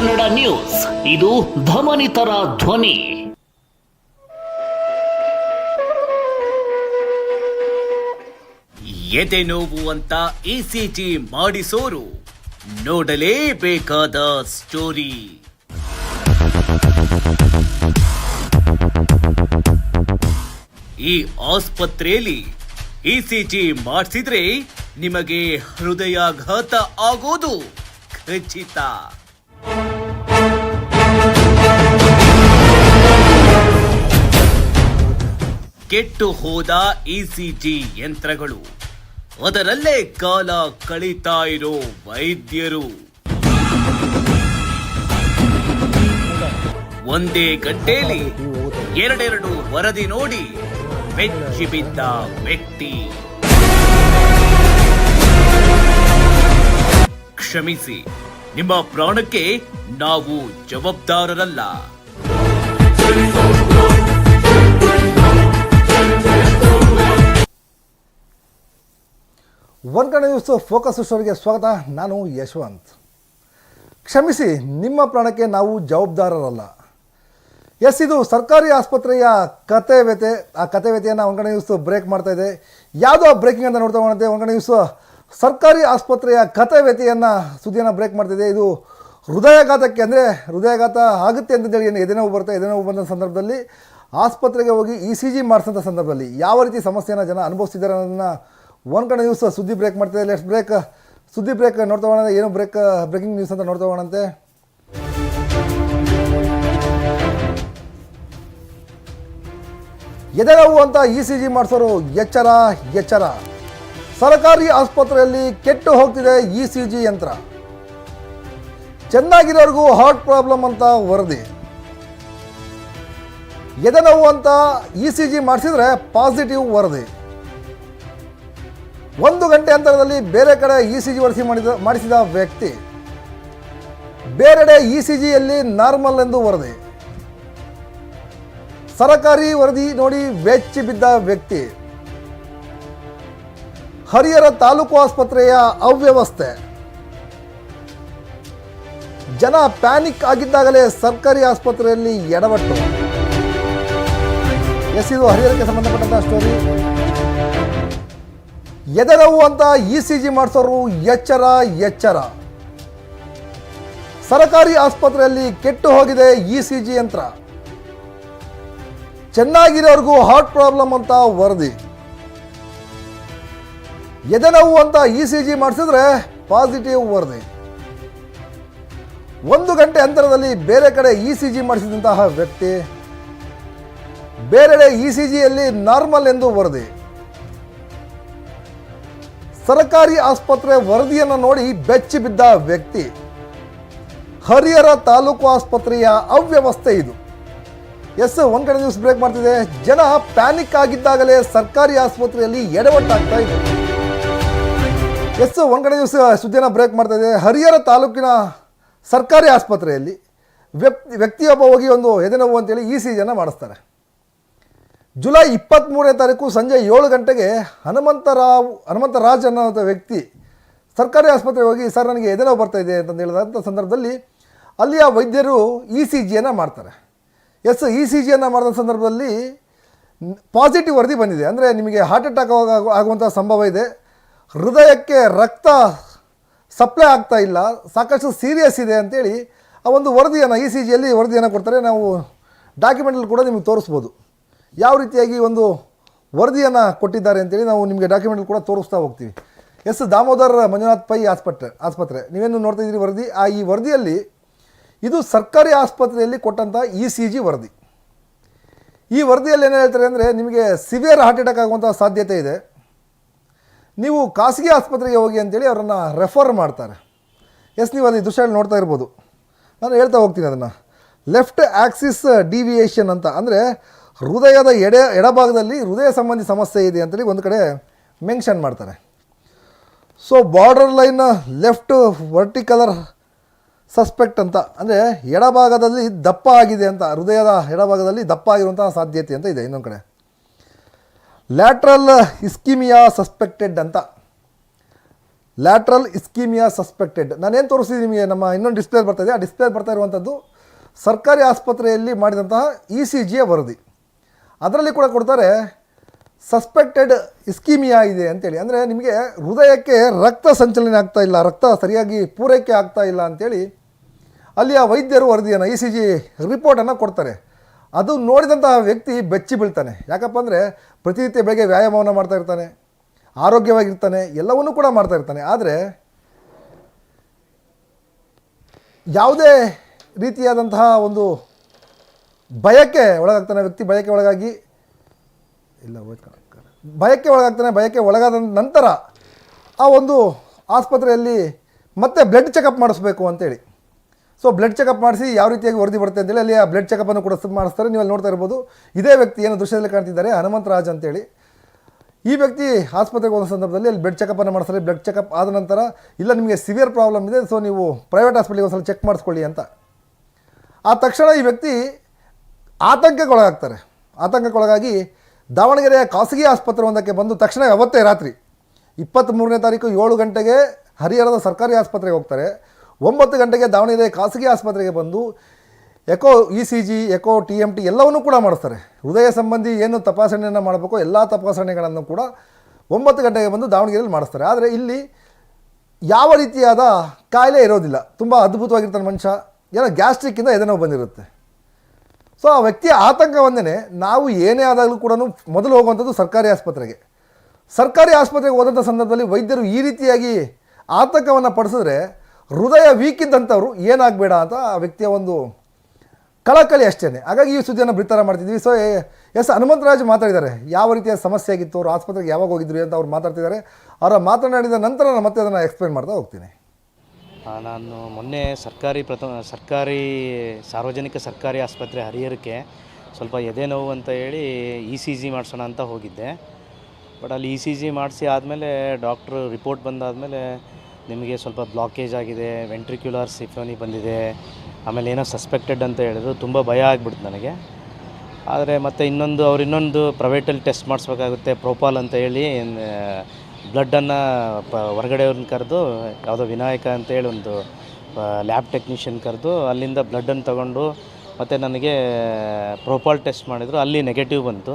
Kannada news. ಇದು ಧಮನಿತರ ಧ್ವನಿ. ಎದೆ ನೋವು ಅಂತ ಇಸಿಜಿ ಮಾಡಿಸೋರು ನೋಡಲೇಬೇಕಾದ ಸ್ಟೋರಿ. ಈ ಆಸ್ಪತ್ರೆಯಲ್ಲಿ ಇಸಿಜಿ ಮಾಡಿಸಿದ್ರೆ ನಿಮಗೆ ಹೃದಯಾಘಾತ ಆಗೋದು ಖಚಿತ. ಕೆಟ್ಟು ಹೋದ ಇಸಿಜಿ ಯಂತ್ರಗಳು. ಅದರಲ್ಲೇ ಕಾಲ ಕಳೀತಾ ಇರೋ ವೈದ್ಯರು. ಒಂದೇ ಗಂಟೆಯಲ್ಲಿ ಎರಡೆರಡು ವರದಿ ನೋಡಿ ಬೆಚ್ಚಿ ಬಿದ್ದ ವ್ಯಕ್ತಿ. ಕ್ಷಮಿಸಿ. ನಿಮ್ಮ ಪ್ರಾಣಕ್ಕೆ ನಾವು ಜವಾಬ್ದಾರರಲ್ಲ. ವರ್ಗಣ ನ್ಯೂಸ್ ಫೋಕಸ್ ಸ್ಟೋರಿಗೆ ಸ್ವಾಗತ. ನಾನು ಯಶವಂತ್. ಕ್ಷಮಿಸಿ, ನಿಮ್ಮ ಪ್ರಾಣಕ್ಕೆ ನಾವು ಜವಾಬ್ದಾರರಲ್ಲ. ಎಸ್, ಇದು ಸರ್ಕಾರಿ ಆಸ್ಪತ್ರೆಯ ಕತೆ ವ್ಯತೆ ಆ ಕತೆ ವ್ಯತೆಯನ್ನು ಒಂದು ನ್ಯೂಸ್ ಬ್ರೇಕ್ ಮಾಡ್ತಾ ಇದೆ. ಯಾವುದೋ ಬ್ರೇಕಿಂಗ್ ಅಂತ ನೋಡ್ತಾ ಕಡೆ ನ್ಯೂಸ್. ಸರ್ಕಾರಿ ಆಸ್ಪತ್ರೆಯ ಕಥೆ ವ್ಯತೆಯನ್ನು ಸುದ್ದಿಯನ್ನು ಬ್ರೇಕ್ ಮಾಡ್ತಿದೆ. ಇದು ಹೃದಯಾಘಾತಕ್ಕೆ ಅಂದರೆ ಹೃದಯಾಘಾತ ಆಗುತ್ತೆ ಅಂತೇಳಿ ಏನು ಎದೆನೋವು ಬರುತ್ತೆ, ಎದೆನೋವು ಬಂದ ಸಂದರ್ಭದಲ್ಲಿ ಆಸ್ಪತ್ರೆಗೆ ಹೋಗಿ ಇ ಸಿ ಜಿ ಮಾಡಿಸೋಂಥ ಸಂದರ್ಭದಲ್ಲಿ ಯಾವ ರೀತಿ ಸಮಸ್ಯೆಯನ್ನು ಜನ ಅನುಭವಿಸ್ತಿದ್ದಾರೆ ಅನ್ನೋದನ್ನು ಒಂದು ಕಡೆ ನ್ಯೂಸ್ ಸುದ್ದಿ ಬ್ರೇಕ್ ಮಾಡ್ತಿದೆ. ಲೆಟ್ಸ್ ಬ್ರೇಕ್ ಸುದ್ದಿ ಬ್ರೇಕ್ ನೋಡ್ತಾ ಹೋಗೋಣ. ಏನು ಬ್ರೇಕ್ ಬ್ರೇಕಿಂಗ್ ನ್ಯೂಸ್ ಅಂತ ನೋಡ್ತಾ ಹೋಗೋಣಂತೆ. ಎದೆನೋವು ಅಂತ ಇ ಸಿ ಜಿ ಮಾಡಿಸೋರು ಎಚ್ಚರ ಎಚ್ಚರ. ಸರ್ಕಾರಿ ಆಸ್ಪತ್ರೆಯಲ್ಲಿ ಕೆಟ್ಟು ಹೋಗ್ತಿದೆ ಇ ಸಿ ಜಿ ಯಂತ್ರ. ಚೆನ್ನಾಗಿರೋರಿಗೂ ಹಾರ್ಟ್ ಪ್ರಾಬ್ಲಮ್ ಅಂತ ವರದಿ. ಎದೆನೋವು ಅಂತ ಇ ಸಿ ಜಿ ಮಾಡಿಸಿದ್ರೆ ಪಾಸಿಟಿವ್ ವರದಿ. ಒಂದು ಗಂಟೆ ಅಂತರದಲ್ಲಿ ಬೇರೆ ಕಡೆ ಇ ಸಿ ಜಿ ವರದಿ ಮಾಡಿದ, ಮಾಡಿಸಿದ ವ್ಯಕ್ತಿ. ಬೇರೆಡೆ ಇ ಸಿ ಜಿಯಲ್ಲಿ ನಾರ್ಮಲ್ ಎಂದು ವರದಿ. ಸರಕಾರಿ ವರದಿ ನೋಡಿ ಬೆಚ್ಚಿ ಬಿದ್ದ ವ್ಯಕ್ತಿ. ಹರಿಹರ ತಾಲೂಕು ಆಸ್ಪತ್ರೆಯ ಅವ್ಯವಸ್ಥೆ. ಜನ ಪ್ಯಾನಿಕ್ ಆಗಿದ್ದಾಗಲೇ ಸರ್ಕಾರಿ ಆಸ್ಪತ್ರೆಯಲ್ಲಿ ಎಡವಟ್ಟು. ಎಸ್, ಇದು ಹರಿಹರಕ್ಕೆ ಸಂಬಂಧಪಟ್ಟಂತ ಸ್ಟೋರಿ ಎದೆನೋವು ಅಂತ ಇ ಸಿ ಜಿ ಮಾಡಿಸೋರು ಎಚ್ಚರ ಎಚ್ಚರ. ಸರಕಾರಿ ಆಸ್ಪತ್ರೆಯಲ್ಲಿ ಕೆಟ್ಟು ಹೋಗಿದೆ ಇ ಸಿ ಜಿ ಯಂತ್ರ. ಚೆನ್ನಾಗಿರೋರಿಗೂ ಹಾರ್ಟ್ ಪ್ರಾಬ್ಲಮ್ ಅಂತ ವರದಿ. ಎದೆನೋವು ಅಂತ ಇ ಸಿ ಜಿ ಮಾಡಿಸಿದ್ರೆ ಪಾಸಿಟಿವ್ ವರದಿ. ಒಂದು ಗಂಟೆ ಅಂತರದಲ್ಲಿ ಬೇರೆ ಕಡೆ ಇ ಸಿ ಜಿ ಮಾಡಿಸಿದಂತಹ ವ್ಯಕ್ತಿ ಬೇರೆಡೆ ಇ ಸಿ ಜಿಯಲ್ಲಿ ನಾರ್ಮಲ್ ಎಂದು ವರದಿ. ಸರ್ಕಾರಿ ಆಸ್ಪತ್ರೆ ವರದಿಯನ್ನು ನೋಡಿ ಬೆಚ್ಚಿ ಬಿದ್ದ ವ್ಯಕ್ತಿ. ಹರಿಹರ ತಾಲೂಕು ಆಸ್ಪತ್ರೆಯ ಅವ್ಯವಸ್ಥೆ ಇದು. ಎಸ್, ಒಂದ್ ಕಡೆ ನ್ಯೂಸ್ ಬ್ರೇಕ್ ಮಾಡ್ತಿದೆ. ಜನ ಪ್ಯಾನಿಕ್ ಆಗಿದ್ದಾಗಲೇ ಸರ್ಕಾರಿ ಆಸ್ಪತ್ರೆಯಲ್ಲಿ ಎಡವಟ್ಟಾಗ್ತಾ ಇದೆ. ಎಸ್ ಒಂದು ಕಡೆ ದಿವಸ ಸುದ್ದಿಯನ್ನು ಬ್ರೇಕ್ ಮಾಡ್ತಾ ಇದೆ ಹರಿಹರ ತಾಲೂಕಿನ ಸರ್ಕಾರಿ ಆಸ್ಪತ್ರೆಯಲ್ಲಿ ವ್ಯಕ್ತಿ ವ್ಯಕ್ತಿಯೊಬ್ಬ ಹೋಗಿ ಒಂದು ಎದೆನೋವು ಅಂತೇಳಿ ಇ ಸಿ ಜಿಯನ್ನು ಮಾಡಿಸ್ತಾರೆ. ಜುಲೈ ಇಪ್ಪತ್ತ್ಮೂರನೇ ತಾರೀಕು ಸಂಜೆ ಏಳು ಗಂಟೆಗೆ ಹನುಮಂತರಾವ್ ಹನುಮಂತರಾಜ್ ಅನ್ನೋ ವ್ಯಕ್ತಿ ಸರ್ಕಾರಿ ಆಸ್ಪತ್ರೆಗೆ ಹೋಗಿ, ಸರ್, ನನಗೆ ಎದೆನೋವು ಬರ್ತಾ ಇದೆ ಅಂತಂದು ಹೇಳಿದಂಥ ಸಂದರ್ಭದಲ್ಲಿ ಅಲ್ಲಿಯ ವೈದ್ಯರು ಇ ಸಿ ಜಿಯನ್ನು ಮಾಡ್ತಾರೆ. ಎಸ್ ಇ ಸಿ ಜಿಯನ್ನು ಮಾಡಿದ ಸಂದರ್ಭದಲ್ಲಿ ಪಾಸಿಟಿವ್ ವರದಿ ಬಂದಿದೆ. ಅಂದರೆ ನಿಮಗೆ ಹಾರ್ಟ್ ಅಟ್ಯಾಕ್ ಆಗುವಂಥ ಸಂಭವ ಇದೆ. ಹೃದಯಕ್ಕೆ ರಕ್ತ ಸಪ್ಲೈ ಆಗ್ತಾ ಇಲ್ಲ. ಸಾಕಷ್ಟು ಸೀರಿಯಸ್ ಇದೆ ಅಂತೇಳಿ ಆ ಒಂದು ವರದಿಯನ್ನು ಇ ಸಿ ಜಿಯಲ್ಲಿ ವರದಿಯನ್ನು ಕೊಡ್ತಾರೆ. ನಾವು ಡಾಕ್ಯುಮೆಂಟಲ್ಲಿ ಕೂಡ ನಿಮಗೆ ತೋರಿಸ್ಬೋದು. ಯಾವ ರೀತಿಯಾಗಿ ಒಂದು ವರದಿಯನ್ನು ಕೊಟ್ಟಿದ್ದಾರೆ ಅಂತೇಳಿ ನಾವು ನಿಮಗೆ ಡಾಕ್ಯುಮೆಂಟಲ್ಲಿ ಕೂಡ ತೋರಿಸ್ತಾ ಹೋಗ್ತೀವಿ. ಎಸ್ ದಾಮೋದರ್ ಮಂಜುನಾಥ್ ಪೈ ಆಸ್ಪತ್ರೆ ಆಸ್ಪತ್ರೆ. ನೀವೇನು ನೋಡ್ತಾ ಇದ್ದೀರಿ ವರದಿ? ಆ ಈ ವರದಿಯಲ್ಲಿ ಇದು ಸರ್ಕಾರಿ ಆಸ್ಪತ್ರೆಯಲ್ಲಿ ಕೊಟ್ಟಂಥ ಇ ಸಿ ಜಿ ವರದಿ. ಈ ವರದಿಯಲ್ಲಿ ಏನು ಹೇಳ್ತಾರೆ ಅಂದರೆ ನಿಮಗೆ ಸಿವಿಯರ್ ಹಾರ್ಟ್ ಅಟ್ಯಾಕ್ ಆಗುವಂಥ ಸಾಧ್ಯತೆ ಇದೆ. ನೀವು ಖಾಸಗಿ ಆಸ್ಪತ್ರೆಗೆ ಹೋಗಿ ಅಂತೇಳಿ ಅವರನ್ನು ರೆಫರ್ ಮಾಡ್ತಾರೆ. ಎಸ್, ನೀವು ಅಲ್ಲಿ ದೃಶ್ಯ ನೋಡ್ತಾ ಇರ್ಬೋದು. ನಾನು ಹೇಳ್ತಾ ಹೋಗ್ತೀನಿ ಅದನ್ನು. ಲೆಫ್ಟ್ ಆಕ್ಸಿಸ್ ಡಿವಿಯೇಷನ್ ಅಂತ. ಅಂದರೆ ಹೃದಯದ ಎಡೆ, ಎಡಭಾಗದಲ್ಲಿ ಹೃದಯ ಸಂಬಂಧಿ ಸಮಸ್ಯೆ ಇದೆ ಅಂತೇಳಿ ಒಂದು ಕಡೆ ಮೆನ್ಷನ್ ಮಾಡ್ತಾರೆ. So border line left ventricular suspect ಅಂತ. ಅಂದರೆ ಎಡಭಾಗದಲ್ಲಿ ದಪ್ಪ ಆಗಿದೆ ಅಂತ. ಹೃದಯದ ಎಡಭಾಗದಲ್ಲಿ ದಪ್ಪ ಆಗಿರುವಂಥ ಸಾಧ್ಯತೆ ಅಂತ ಇದೆ ಇನ್ನೊಂದು ಕಡೆ. ಲ್ಯಾಟ್ರಲ್ ಇಸ್ಕಿಮಿಯಾ ಸಸ್ಪೆಕ್ಟೆಡ್ ಅಂತ. ಲ್ಯಾಟ್ರಲ್ ಇಸ್ಕೀಮಿಯಾ ಸಸ್ಪೆಕ್ಟೆಡ್ ನಾನೇನು ತೋರಿಸಿದ್ದೀನಿ ನಿಮಗೆ? ನಮ್ಮ ಇನ್ನೊಂದು ಡಿಸ್ಪ್ಲೇ ಬರ್ತಾ ಇದೆ. ಆ ಡಿಸ್ಪ್ಲೇ ಬರ್ತಾ ಇರುವಂಥದ್ದು ಸರ್ಕಾರಿ ಆಸ್ಪತ್ರೆಯಲ್ಲಿ ಮಾಡಿದಂತಹ ಇ ಸಿ ಜಿಯ ವರದಿ. ಅದರಲ್ಲಿ ಕೂಡ ಕೊಡ್ತಾರೆ ಸಸ್ಪೆಕ್ಟೆಡ್ ಇಸ್ಕೀಮಿಯಾ ಇದೆ ಅಂತೇಳಿ. ಅಂದರೆ ನಿಮಗೆ ಹೃದಯಕ್ಕೆ ರಕ್ತ ಸಂಚಲನೆ ಆಗ್ತಾ ಇಲ್ಲ, ರಕ್ತ ಸರಿಯಾಗಿ ಪೂರೈಕೆ ಆಗ್ತಾ ಇಲ್ಲ ಅಂತೇಳಿ ಅಲ್ಲಿಯ ವೈದ್ಯರು ವರದಿಯನ್ನು ಇ ಸಿ ಜಿ ರಿಪೋರ್ಟನ್ನು ಕೊಡ್ತಾರೆ. ಅದು ನೋಡಿದಂತಹ ವ್ಯಕ್ತಿ ಬೆಚ್ಚಿ ಬೀಳ್ತಾನೆ. ಯಾಕಪ್ಪ ಅಂದರೆ ಪ್ರತಿನಿತ್ಯ ಬೆಳಗ್ಗೆ ವ್ಯಾಯಾಮವನ್ನು ಮಾಡ್ತಾ ಇರ್ತಾನೆ, ಆರೋಗ್ಯವಾಗಿರ್ತಾನೆ, ಎಲ್ಲವನ್ನೂ ಕೂಡ ಮಾಡ್ತಾ ಇರ್ತಾನೆ. ಆದರೆ ಯಾವುದೇ ರೀತಿಯಾದಂತಹ ಒಂದು ಭಯಕ್ಕೆ ಒಳಗಾಗ್ತಾನೆ ವ್ಯಕ್ತಿ, ಭಯಕ್ಕೆ ಒಳಗಾಗಿ ಇಲ್ಲ. ಭಯಕ್ಕೆ ಒಳಗಾಗ್ತಾನೆ, ಭಯಕ್ಕೆ ಒಳಗಾದ ನಂತರ ಆ ಒಂದು ಆಸ್ಪತ್ರೆಯಲ್ಲಿ ಮತ್ತೆ ಬ್ಲಡ್ ಚೆಕಪ್ ಮಾಡಿಸ್ಬೇಕು ಅಂತೇಳಿ. ಸೊ ಬ್ಲಡ್ ಚೆಕಪ್ ಮಾಡಿಸಿ ಯಾವ ರೀತಿಯಾಗಿ ವರದಿ ಬರುತ್ತೆ ಅಂತೇಳಿ ಅಲ್ಲಿ ಆ ಬ್ಲಡ್ ಚೆಕಪ್ಪನ್ನು ಕೂಡ ಮಾಡಿಸ್ತಾರೆ. ನೀವು ಅಲ್ಲಿ ನೋಡ್ತಾ ಇರ್ಬೋದು. ಇದೇ ವ್ಯಕ್ತಿ ಏನು ದೃಶ್ಯದಲ್ಲಿ ಕಾಣ್ತಿದ್ದಾರೆ? ಹನುಮಂತರಾಜ್ ಅಂತೇಳಿ. ಈ ವ್ಯಕ್ತಿ ಆಸ್ಪತ್ರೆಗೆ ಹೋದ ಸಂದರ್ಭದಲ್ಲಿ ಅಲ್ಲಿ ಬ್ಲಡ್ ಚೆಕಪ್ಪನ್ನು ಮಾಡಿಸ್ತಾರೆ ಬ್ಲಡ್ ಚೆಕಪ್ ಆದ ನಂತರ ಇಲ್ಲ, ನಿಮಗೆ ಸಿವಿಯರ್ ಪ್ರಾಬ್ಲಮ್ ಇದೆ ಸೊ ನೀವು ಪ್ರೈವೇಟ್ ಹಾಸ್ಪಿಟ್ಲಿಗೆ ಒಂದು ಸಲ ಚೆಕ್ ಮಾಡಿಸ್ಕೊಳ್ಳಿ ಅಂತ. ಆ ತಕ್ಷಣ ಈ ವ್ಯಕ್ತಿ ಆತಂಕಕ್ಕೊಳಗಾಗ್ತಾರೆ. ಆತಂಕಕ್ಕೊಳಗಾಗಿ ದಾವಣಗೆರೆಯ ಖಾಸಗಿ ಆಸ್ಪತ್ರೆ ಒಂದಕ್ಕೆ ಬಂದು ತಕ್ಷಣ ಅವತ್ತೇ ರಾತ್ರಿ ಇಪ್ಪತ್ತ್ಮೂರನೇ ತಾರೀಕು ಏಳು ಗಂಟೆಗೆ ಹರಿಹರದ ಸರ್ಕಾರಿ ಆಸ್ಪತ್ರೆಗೆ ಹೋಗ್ತಾರೆ. ಒಂಬತ್ತು ಗಂಟೆಗೆ ದಾವಣಗೆರೆ ಖಾಸಗಿ ಆಸ್ಪತ್ರೆಗೆ ಬಂದು echo E C G echo T M T ಎಲ್ಲವನ್ನೂ ಕೂಡ ಮಾಡಿಸ್ತಾರೆ. ಹೃದಯ ಸಂಬಂಧಿ ಏನು ತಪಾಸಣೆಯನ್ನು ಮಾಡಬೇಕು ಎಲ್ಲ ತಪಾಸಣೆಗಳನ್ನು ಕೂಡ ಒಂಬತ್ತು ಗಂಟೆಗೆ ಬಂದು ದಾವಣಗೆರೆಯಲ್ಲಿ ಮಾಡಿಸ್ತಾರೆ. ಆದರೆ ಇಲ್ಲಿ ಯಾವ ರೀತಿಯಾದ ಕಾಯಿಲೆ ಇರೋದಿಲ್ಲ. ತುಂಬ ಅದ್ಭುತವಾಗಿರ್ತಾನೆ ಮನುಷ್ಯ, ಏನೋ ಗ್ಯಾಸ್ಟ್ರಿಕ್ಕಿಂದ ಎದೆನೋ ಬಂದಿರುತ್ತೆ. ಸೊ ಆ ವ್ಯಕ್ತಿಯ ಆತಂಕ ಒಂದೇ ನಾವು ಏನೇ ಆದಾಗಲೂ ಕೂಡ ಮೊದಲು ಹೋಗುವಂಥದ್ದು ಸರ್ಕಾರಿ ಆಸ್ಪತ್ರೆಗೆ. ಸರ್ಕಾರಿ ಆಸ್ಪತ್ರೆಗೆ ಹೋದಂಥ ಸಂದರ್ಭದಲ್ಲಿ ವೈದ್ಯರು ಈ ರೀತಿಯಾಗಿ ಆತಂಕವನ್ನು ಪಡಿಸಿದ್ರೆ ಹೃದಯ ವೀಕ್ ಇದ್ದಂಥವ್ರು ಏನಾಗಬೇಡ ಅಂತ ಆ ವ್ಯಕ್ತಿಯ ಒಂದು ಕಳಕಳಿ ಅಷ್ಟೇ ಹಾಗಾಗಿ ಈ ಸುದ್ದಿಯನ್ನು ಬಿಡ್ತಾರೆ ಮಾಡ್ತಿದ್ವಿ. ಸೊ ಎಸ್ ಹನುಮಂತರಾಜ್ ಮಾತಾಡಿದ್ದಾರೆ. ಯಾವ ರೀತಿಯ ಸಮಸ್ಯೆ ಆಗಿತ್ತು, ಅವರು ಆಸ್ಪತ್ರೆಗೆ ಯಾವಾಗ ಹೋಗಿದ್ರು ಅಂತ ಅವ್ರು ಮಾತಾಡ್ತಿದ್ದಾರೆ. ಅವರ ಮಾತನಾಡಿದ ನಂತರ ನಾನು ಮತ್ತೆ ಅದನ್ನು ಎಕ್ಸ್ಪ್ಲೇನ್ ಮಾಡ್ತಾ ಹೋಗ್ತೀನಿ. ನಾನು ಮೊನ್ನೆ ಸರ್ಕಾರಿ ಪ್ರಥಮ, ಸರ್ಕಾರಿ, ಸಾರ್ವಜನಿಕ ಸರ್ಕಾರಿ ಆಸ್ಪತ್ರೆ ಹರಿಹರಕ್ಕೆ ಸ್ವಲ್ಪ ಎದೆ ನೋವು ಅಂತ ಹೇಳಿ ಇ ಸಿ ಜಿ ಮಾಡಿಸೋಣ ಅಂತ ಹೋಗಿದ್ದೆ. ಬಟ್ ಅಲ್ಲಿ ಇ ಸಿ ಜಿ ಮಾಡಿಸಿ ಆದಮೇಲೆ ಡಾಕ್ಟ್ರು ರಿಪೋರ್ಟ್ ಬಂದಾದಮೇಲೆ ನಿಮಗೆ ಸ್ವಲ್ಪ ಬ್ಲಾಕೇಜ್ ಆಗಿದೆ ವೆಂಟ್ರಿಕ್ಯುಲರ್ ಸಿಫೋನಿ ಬಂದಿದೆ, ಆಮೇಲೆ ಏನೋ ಸಸ್ಪೆಕ್ಟೆಡ್ ಅಂತ ಹೇಳಿದ್ರು, ತುಂಬ ಭಯ ಆಗ್ಬಿಡ್ತು ನನಗೆ. ಆದರೆ ಮತ್ತು ಇನ್ನೊಂದು, ಅವ್ರು ಇನ್ನೊಂದು ಪ್ರೈವೇಟಲ್ಲಿ ಟೆಸ್ಟ್ ಮಾಡಿಸ್ಬೇಕಾಗುತ್ತೆ ಪ್ರೋಪಾಲ್ ಅಂತ ಹೇಳಿ ಬ್ಲಡ್ಡನ್ನು ಪ ಹೊರಗಡೆಯವ್ರನ್ನ ಕರೆದು, ಯಾವುದೋ ವಿನಾಯಕ ಅಂತೇಳಿ ಒಂದು ಲ್ಯಾಬ್ ಟೆಕ್ನಿಷಿಯನ್ ಕರೆದು, ಅಲ್ಲಿಂದ ಬ್ಲಡ್ಡನ್ನು ತಗೊಂಡು, ಮತ್ತು ನನಗೆ ಪ್ರೋಪಾಲ್ ಟೆಸ್ಟ್ ಮಾಡಿದರು, ಅಲ್ಲಿ ನೆಗೆಟಿವ್ ಬಂತು.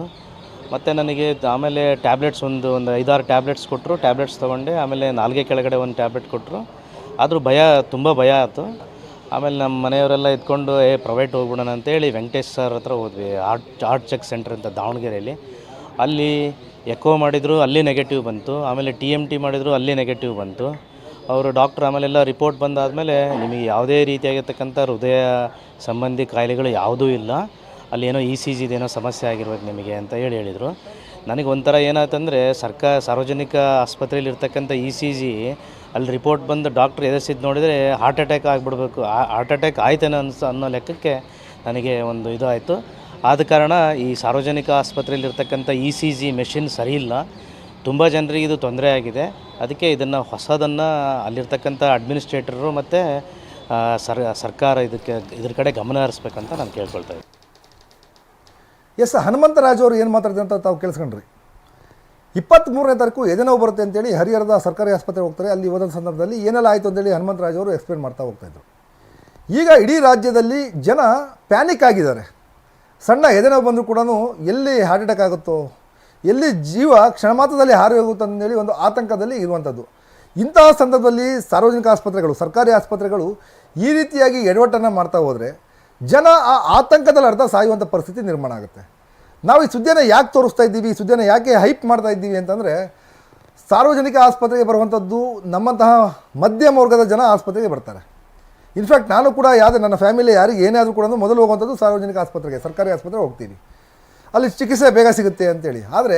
ಮತ್ತು ನನಗೆ ಆಮೇಲೆ ಟ್ಯಾಬ್ಲೆಟ್ಸ್ ಒಂದು ಒಂದು ಐದಾರು ಟ್ಯಾಬ್ಲೆಟ್ಸ್ ಕೊಟ್ಟರು ಟ್ಯಾಬ್ಲೆಟ್ಸ್ ತೊಗೊಂಡೆ, ಆಮೇಲೆ ನಾಲ್ಗೆ ಕೆಳಗಡೆ ಒಂದು ಟ್ಯಾಬ್ಲೆಟ್ ಕೊಟ್ಟರು ಆದರೂ ಭಯ, ತುಂಬ ಭಯ ಆಯಿತು. ಆಮೇಲೆ ನಮ್ಮ ಮನೆಯವರೆಲ್ಲ ಇದ್ಕೊಂಡು ಏ ಪ್ರೈವೇಟ್ ಹೋಗ್ಬಿಡೋಣ ಅಂತೇಳಿ ವೆಂಕಟೇಶ್ ಸರ್ ಹತ್ರ ಹೋದ್ವಿ. ಆರ್ಟ್ ಆರ್ಟ್ ಚೆಕ್ ಸೆಂಟರ್ ಅಂತ ದಾವಣಗೆರೆಯಲ್ಲಿ. ಅಲ್ಲಿ ಎಕೋ ಮಾಡಿದರು, ಅಲ್ಲಿ ನೆಗೆಟಿವ್ ಬಂತು. ಆಮೇಲೆ ಟಿ ಎಂ ಟಿ ಮಾಡಿದರು, ಅಲ್ಲಿ ನೆಗೆಟಿವ್ ಬಂತು. ಅವರು ಡಾಕ್ಟ್ರ್ ಆಮೇಲೆಲ್ಲ ರಿಪೋರ್ಟ್ ಬಂದಾದಮೇಲೆ ನಿಮಗೆ ಯಾವುದೇ ರೀತಿಯಾಗಿರ್ತಕ್ಕಂಥ ಹೃದಯ ಸಂಬಂಧಿ ಕಾಯಿಲೆಗಳು ಯಾವುದೂ ಇಲ್ಲ. ಅಲ್ಲಿ ಏನೋ ಇ ಸಿ ಜಿದೇನೋ ಸಮಸ್ಯೆ ಆಗಿರ್ಬೇಕು ನಿಮಗೆ ಅಂತ ಹೇಳಿ ಹೇಳಿದರು. ನನಗೆ ಒಂಥರ ಏನಾಯ್ತಂದರೆ ಸರ್ಕಾರ ಸಾರ್ವಜನಿಕ ಆಸ್ಪತ್ರೆಯಲ್ಲಿ ಇರ್ತಕ್ಕಂಥ ಇ ಸಿ ಜಿ ಅಲ್ಲಿ ರಿಪೋರ್ಟ್ ಬಂದು ಡಾಕ್ಟ್ರ್ ಎದುರಿಸಿದ್ದು ನೋಡಿದರೆ ಹಾರ್ಟ್ ಅಟ್ಯಾಕ್ ಆಗಿಬಿಡ್ಬೇಕು. ಹಾರ್ಟ್ ಅಟ್ಯಾಕ್ ಆಯ್ತೇನೋ ಅನ್ಸ, ಅನ್ನೋ ಲೆಕ್ಕಕ್ಕೆ ನನಗೆ ಒಂದು ಇದು ಆಯಿತು. ಆದ ಕಾರಣ ಈ ಸಾರ್ವಜನಿಕ ಆಸ್ಪತ್ರೆಯಲ್ಲಿ ಇರ್ತಕ್ಕಂಥ ಇ ಸಿ ಜಿ ಮೆಷಿನ್ ಸರಿ ಇಲ್ಲ. ತುಂಬ ಜನರಿಗೆ ಇದು ತೊಂದರೆ ಆಗಿದೆ. ಅದಕ್ಕೆ ಇದನ್ನು ಹೊಸದನ್ನು ಅಲ್ಲಿರ್ತಕ್ಕಂಥ ಅಡ್ಮಿನಿಸ್ಟ್ರೇಟರು ಮತ್ತು ಸರ್, ಸರ್ಕಾರ ಇದಕ್ಕೆ, ಇದ್ರ ಕಡೆ ಗಮನ ಹರಿಸ್ಬೇಕಂತ ನಾನು ಕೇಳ್ಕೊಳ್ತಾ ಇದ್ದೀನಿ. ಎಸ್, ಹನುಮಂತರಾಜ್ ಅವರು ಏನು ಮಾತಾಡ್ತಾರೆ ಅಂತ ತಾವು ಕೇಳಿಸ್ಕೊಂಡ್ರಿ. ಇಪ್ಪತ್ತ್ಮೂರನೇ ತಾರೀಕು ಎದೆ ನೋವು ಬರುತ್ತೆ ಅಂತೇಳಿ ಹರಿಹರದ ಸರ್ಕಾರಿ ಆಸ್ಪತ್ರೆಗೆ ಹೋಗ್ತಾರೆ. ಅಲ್ಲಿ ಹೋದ ಸಂದರ್ಭದಲ್ಲಿ ಏನೆಲ್ಲ ಆಯಿತು ಅಂತೇಳಿ ಹನುಮಂತರಾಜ್ ಅವರು ಎಕ್ಸ್ಪ್ಲೇನ್ ಮಾಡ್ತಾ ಹೋಗ್ತಾಯಿದ್ರು. ಈಗ ಇಡೀ ರಾಜ್ಯದಲ್ಲಿ ಜನ ಪ್ಯಾನಿಕ್ ಆಗಿದ್ದಾರೆ. ಸಣ್ಣ ಎದೆನೋವು ಬಂದರೂ ಕೂಡ ಎಲ್ಲಿ ಹಾರ್ಟ್ ಅಟ್ಯಾಕ್ ಆಗುತ್ತೋ, ಎಲ್ಲಿ ಜೀವ ಕ್ಷಣ ಮಾತ್ರದಲ್ಲಿ ಹಾರಿ ಹೋಗುತ್ತೆ ಅಂತೇಳಿ ಒಂದು ಆತಂಕದಲ್ಲಿ ಇರುವಂಥದ್ದು. ಇಂತಹ ಸಂದರ್ಭದಲ್ಲಿ ಸಾರ್ವಜನಿಕ ಆಸ್ಪತ್ರೆಗಳು, ಸರ್ಕಾರಿ ಆಸ್ಪತ್ರೆಗಳು ಈ ರೀತಿಯಾಗಿ ಎಡವಟ್ಟನ್ನು ಮಾಡ್ತಾ ಹೋದರೆ ಜನ ಆ ಆತಂಕದಲ್ಲಿ ಅರ್ಧ ಸಾಯುವಂಥ ಪರಿಸ್ಥಿತಿ ನಿರ್ಮಾಣ ಆಗುತ್ತೆ. ನಾವು ಈ ಸುದ್ದಿಯನ್ನು ಯಾಕೆ ತೋರಿಸ್ತಾ ಇದ್ದೀವಿ, ಈ ಸುದ್ದಿಯನ್ನು ಯಾಕೆ ಹೈಪ್ ಮಾಡ್ತಾ ಇದ್ದೀವಿ ಅಂತಂದರೆ ಸಾರ್ವಜನಿಕ ಆಸ್ಪತ್ರೆಗೆ ಬರುವಂಥದ್ದು ನಮ್ಮಂತಹ ಮಧ್ಯಮ ವರ್ಗದ ಜನ ಆಸ್ಪತ್ರೆಗೆ ಬರ್ತಾರೆ. ಇನ್ಫ್ಯಾಕ್ಟ್ ನಾನು ಕೂಡ ಯಾವುದೇ ನನ್ನ ಫ್ಯಾಮಿಲಿ ಯಾರಿಗೆ ಏನೇ ಆದರೂ ಕೂಡ ಮೊದಲು ಹೋಗುವಂಥದ್ದು ಸಾರ್ವಜನಿಕ ಆಸ್ಪತ್ರೆಗೆ, ಸರ್ಕಾರಿ ಆಸ್ಪತ್ರೆಗೆ ಹೋಗ್ತೀವಿ. ಅಲ್ಲಿ ಚಿಕಿತ್ಸೆ ಬೇಗ ಸಿಗುತ್ತೆ ಅಂತೇಳಿ. ಆದರೆ